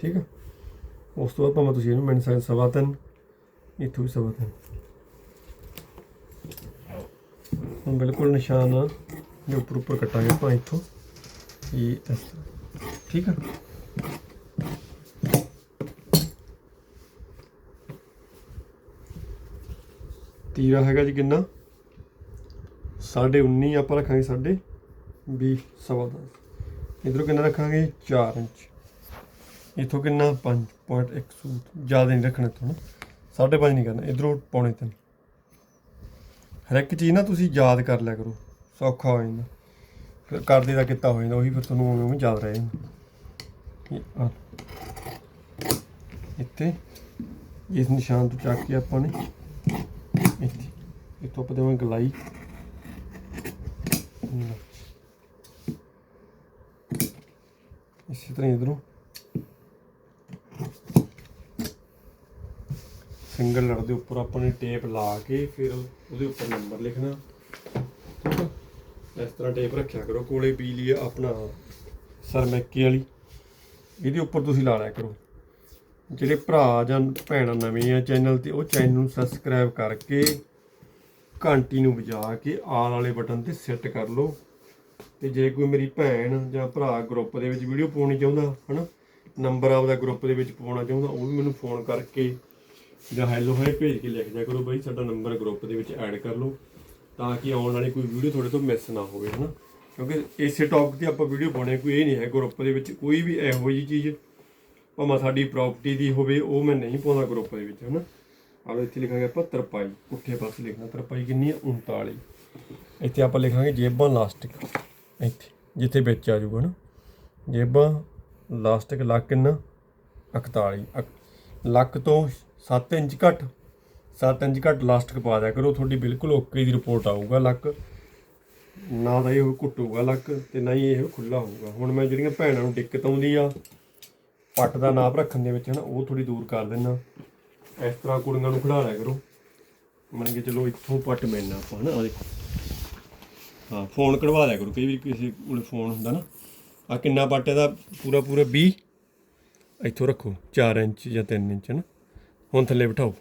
ਠੀਕ ਆ? ਉਸ ਤੋਂ ਬਾਅਦ ਭਾਵੇਂ ਤੁਸੀਂ ਇਹਨੂੰ ਮਿੰਟ ਸਾਈਜ਼ ਸਵਾ ਤਿੰਨ, ਇੱਥੋਂ ਵੀ ਸਵਾ ਤਿੰਨ। ਹੁਣ ਬਿਲਕੁਲ ਨਿਸ਼ਾਨ ਦੇ ਉੱਪਰ ਉੱਪਰ ਕੱਟਾਂਗੇ ਆਪਾਂ ਇੱਥੋਂ ਇਹ ਇਸ ਤਰ੍ਹਾਂ। ਠੀਕ ਆ? ਤੀਰਾ ਹੈਗਾ ਜੀ ਕਿੰਨਾ? ਸਾਢੇ 19 ਆਪਾਂ ਰੱਖਾਂਗੇ ਸਾਢੇ 20 ਸਵਾ ਦਸ। ਇਧਰੋਂ ਕਿੰਨਾ ਰੱਖਾਂਗੇ? 4 ਇੰਚ। ਇਥੋਂ ਕਿੰਨਾ? 5.1 ਸੂਤ ਜ਼ਿਆਦਾ ਨਹੀਂ ਰੱਖਣਾ ਤੋਂ ਸਾਢੇ 5 ਨਹੀਂ ਕਰਨਾ। ਇਧਰੋਂ ਪੌਣੇ 3 ਹਰ ਇੱਕ ਚੀਜ਼ ਨਾ ਤੁਸੀਂ ਯਾਦ ਕਰ ਲਿਆ ਕਰੋ। ਸੌਖਾ ਹੋ ਜਾਂਦਾ। ਫਿਰ ਕਰਦੇ ਦਾ ਕਿੱਤਾ ਹੋ ਜਾਂਦਾ। ਉਹੀ ਫਿਰ ਤੁਹਾਨੂੰ ਉਵੇਂ ਉਵੇਂ ਯਾਦ ਰਹੇ ਇਹ ਇੱਥੇ। ਇਸ ਨਿਸ਼ਾਨ ਤੋਂ ਚੱਕ ਕੇ ਆਪਾਂ ਨੇ ਇੱਥੇ। ਇੱਥੋਂ ਆਪਾਂ ਦੇਵਾਂਗੇ ਗਲਾਈ ਲਓ। ਇਸੇ ਤਰ੍ਹਾਂ ਇਧਰੋਂ। ਸਿੰਗਲ ਲੜ ਦੇ ਉੱਪਰ ਆਪਾਂ ਨੇ ਟੇਪ ਲਾ ਕੇ ਫਿਰ ਉਹਦੇ ਉੱਪਰ ਨੰਬਰ ਲਿਖਣਾ। ਠੀਕ ਹੈ ਇਸ ਤਰ੍ਹਾਂ ਟੇਪ ਰੱਖਿਆ ਕਰੋ, ਕੋਲੇ ਬਿਜਲੀ ਆਪਣਾ ਸਰਮੈਕੇ ਵਾਲੀ। ਇਹਦੇ ਉੱਪਰ ਤੁਸੀਂ ਲਾ ਲਿਆ ਕਰੋ। ਜਿਹੜੇ ਭਰਾ ਜਾਂ ਭੈਣਾਂ ਨਵੇਂ ਆ ਚੈਨਲ ਤੇ, ਉਹ ਚੈਨਲ ਨੂੰ ਸਬਸਕ੍ਰਾਈਬ ਕਰਕੇ ਘੰਟੀ ਨੂੰ ਵਜਾ ਕੇ ਆਲ ਵਾਲੇ ਬਟਨ ਤੇ ਸੈੱਟ ਕਰ ਲਓ। ਤੇ ਜੇ ਕੋਈ ਮੇਰੀ ਭੈਣ ਜਾਂ ਭਰਾ ਗਰੁੱਪ ਦੇ ਵਿੱਚ ਵੀਡੀਓ ਪਾਉਣੀ ਚਾਹੁੰਦਾ, ਹਨਾ ਨੰਬਰ ਆਪਦਾ ਗਰੁੱਪ ਦੇ ਵਿੱਚ ਪਾਉਣਾ ਚਾਹੁੰਦਾ, ਉਹ ਵੀ ਮੈਨੂੰ ਫੋਨ ਕਰਕੇ ਜਾਂ ਹੈਲੋ ਹਾਈ ਭੇਜ ਕੇ ਲਿਖ ਦਿਆ ਕਰੋ ਬਾਈ, ਸਾਡਾ ਨੰਬਰ ਗਰੁੱਪ ਦੇ ਵਿੱਚ ਐਡ ਕਰ ਲਓ, ਤਾਂ ਕਿ ਆਉਣ ਵਾਲੀ ਕੋਈ ਵੀਡੀਓ ਤੁਹਾਡੇ ਤੋਂ ਮਿਸ ਨਾ ਹੋਵੇ, ਹਨਾ। ਕਿਉਂਕਿ ਇਸੇ ਟੌਪਿਕ ਤੇ ਆਪਾਂ ਵੀਡੀਓ ਪਾਉਣੇ ਕੋਈ ਇਹ ਨਹੀਂ ਹੈ ਗਰੁੱਪ ਦੇ ਵਿੱਚ ਕੋਈ ਵੀ ਇਹੋ ਜਿਹੀ ਚੀਜ਼, ਭਾਵੇਂ ਸਾਡੀ ਪ੍ਰਾਪਰਟੀ ਦੀ ਹੋਵੇ, ਉਹ ਮੈਂ ਨਹੀਂ ਪਾਉਂਦਾ ਗਰੁੱਪ ਦੇ ਵਿੱਚ, ਹਨਾ। ਆਹ ਇੱਥੇ ਲਿਖਾਂਗੇ ਆਪਾਂ ਤਰਪਾਈ, ਪੁੱਠੇ ਪਾਸੇ ਲਿਖਣਾ, ਤਰਪਾਈ ਕਿੰਨੀ ਹੈ 39 ਇੱਥੇ ਆਪਾਂ ਲਿਖਾਂਗੇ ਜੇਬਾਂ ਲਾਸਟਿਕ ਇੱਥੇ, ਜਿੱਥੇ ਵਿੱਚ ਆ ਜਾਊਗਾ ਨਾ। ਜੇਬਾਂ ਲਾਸਟਿਕ ਲੱਕ ਕਿੰਨਾ? 41 ਅਕ- ਲੱਕ ਤੋਂ 7 ਇੰਚ ਘੱਟ। 7 ਇੰਚ ਘੱਟ ਲਾਸਟਿਕ ਪਾ ਦਿਆ ਕਰੋ। ਤੁਹਾਡੀ ਬਿਲਕੁਲ ਓਕੇ ਦੀ ਰਿਪੋਰਟ ਆਊਗਾ ਲੱਕ ਨਾ ਤਾਂ ਇਹ ਘੁੱਟੂਗਾ ਲੱਕ ਤੇ ਨਾ ਹੀ ਇਹ ਖੁੱਲਾ ਹੋਊਗਾ। ਹੁਣ ਮੈਂ ਜਿਹੜੀਆਂ ਭੈਣਾਂ ਨੂੰ ਦਿੱਕਤ ਆਉਂਦੀ ਆ, ਪੱਟ ਦਾ ਨਾਪ ਰੱਖਣ ਦੇ ਵਿੱਚ ਹਨਾ, ਉਹ ਥੋੜੀ ਦੂਰ ਕਰ ਦੇਣਾ ਇਸ ਤਰ੍ਹਾਂ ਕੁੜੀਆਂ ਨੂੰ ਖੜਾ ਲਿਆ ਕਰੋ। ਮੰਨ ਕੇ ਚਲੋ ਇੱਥੋਂ ਪੱਟ ਮਿਲਣਾ ਆਪਾਂ ਹਨਾ, ਆਹ ਦੇਖੋ। ਹਾਂ ਫੋਨ ਕਢਵਾ ਲਿਆ ਕਰੋ। ਕਈ ਵਾਰੀ ਕਿਸੇ ਕੋਲ ਫੋਨ ਹੁੰਦਾ ਨਾ ਆ ਕਿੰਨਾ ਪੱਟ ਇਹਦਾ ਪੂਰਾ ਪੂਰਾ 20 ਇੱਥੋਂ ਰੱਖੋ 4 ਇੰਚ ਜਾਂ 3 ਇੰਚ ਨਾ ਹੁਣ ਥੱਲੇ ਬਿਠਾਓ।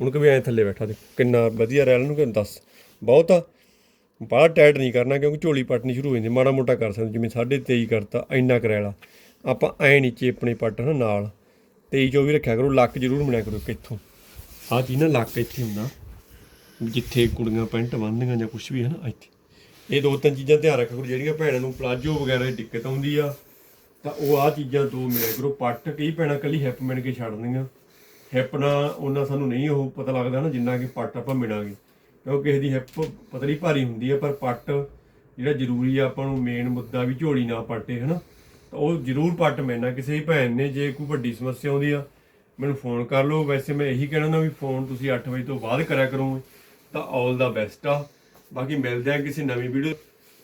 ਹੁਣ ਕਿ ਵੀ ਐ ਥੱਲੇ ਬੈਠਾ ਦੇਖੋ, ਕਿੰਨਾ ਵਧੀਆ ਰਹਿ ਨੂੰ ਕਿ ਦੱਸ। ਬਹੁਤ ਆ। ਬਾਹਰ ਟਾਈਟ ਨਹੀਂ ਕਰਨਾ, ਕਿਉਂਕਿ ਝੋਲੀ ਪੱਟਣੀ ਸ਼ੁਰੂ ਹੋ ਜਾਂਦੀ, ਮਾੜਾ ਮੋਟਾ ਕਰ ਸਕਦੇ, ਜਿਵੇਂ 23.5 ਕਰਤਾ, ਇੰਨਾ ਕਰੈਲਾ ਆਪਾਂ ਐ ਨੀਚੇ ਆਪਣੇ ਪੱਟ ਨਾ ਨਾਲ। 23 ਚੋਂ ਵੀ ਰੱਖਿਆ ਕਰੋ, ਲੱਕ ਜ਼ਰੂਰ ਬਣਾਇਆ ਕਰੋ ਕਿੱਥੋਂ ਆਹ ਚੀਜ਼ ਨਾ ਲੱਕ ਇੱਥੇ ਹੁੰਦਾ, ਜਿੱਥੇ ਕੁੜੀਆਂ ਪੈਂਟ ਬੰਨਦੀਆਂ ਜਾਂ ਕੁਝ ਵੀ ਹੈ ਨਾ ਇੱਥੇ। ਇਹ ਦੋ ਤਿੰਨ ਚੀਜ਼ਾਂ ਧਿਆਨ ਰੱਖਿਆ ਕਰੋ, ਜਿਹੜੀਆਂ ਭੈਣਾਂ ਨੂੰ ਪਲਾਜੋ ਵਗੈਰਾ ਦੀ ਦਿੱਕਤ ਆਉਂਦੀ ਆ, ਤਾਂ ਉਹ ਆਹ ਚੀਜ਼ਾਂ ਦੋ ਮਿਲਿਆ ਕਰੋ। ਪੱਟ ਕਈ ਭੈਣਾਂ ਕੱਲੀ ਹਿੱਪ ਮਿਣ ਕੇ ਛੱਡ ਦਿੰਦੀਆਂ। ਹਿੱਪ ਨਾਲ ਉਹਨਾਂ ਸਾਨੂੰ ਨਹੀਂ ਉਹ ਪਤਾ ਲੱਗਦਾ ਨਾ, ਜਿੰਨਾ ਕਿ ਪੱਟ ਆਪਾਂ ਮਿਣਾਂਗੇ ਕਿਉਂਕਿ ਕਿਸੇ ਦੀ ਹਿੱਪ ਪਤਲੀ ਭਾਰੀ ਹੁੰਦੀ ਆ, ਪਰ ਪੱਟ ਜਿਹੜਾ ਜ਼ਰੂਰੀ ਆ, ਆਪਾਂ ਨੂੰ ਮੇਨ ਮੁੱਦਾ ਵੀ ਝੋਲੀ ਨਾ ਪੱਟੇ, ਹਨਾ? ਤਾਂ ਉਹ ਜ਼ਰੂਰ ਪੱਟ ਮਿਲਣਾ ਕਿਸੇ ਵੀ ਭੈਣ ਨੇ, ਜੇ ਕੋਈ ਵੱਡੀ ਸਮੱਸਿਆ ਆਉਂਦੀ ਆ, ਮੈਨੂੰ ਫੋਨ ਕਰ ਲਓ। ਵੈਸੇ ਮੈਂ ਇਹੀ ਕਹਿਣਾ ਨਾ ਵੀ ਫੋਨ ਤੁਸੀਂ 8 ਵਜੇ ਤੋਂ ਬਾਅਦ ਕਰਿਆ ਕਰੋਗੇ, ਤਾਂ ਆਲ ਦਾ ਬੈਸਟ ਆ। ਬਾਕੀ ਮਿਲਦੇ ਆ ਕਿਸੇ ਨਵੀਂ ਵੀਡੀਓ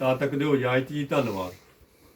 ਤਦ ਤੱਕ ਦਿਓ ਇਜਾਜ਼ਤ ਜੀ ਧੰਨਵਾਦ।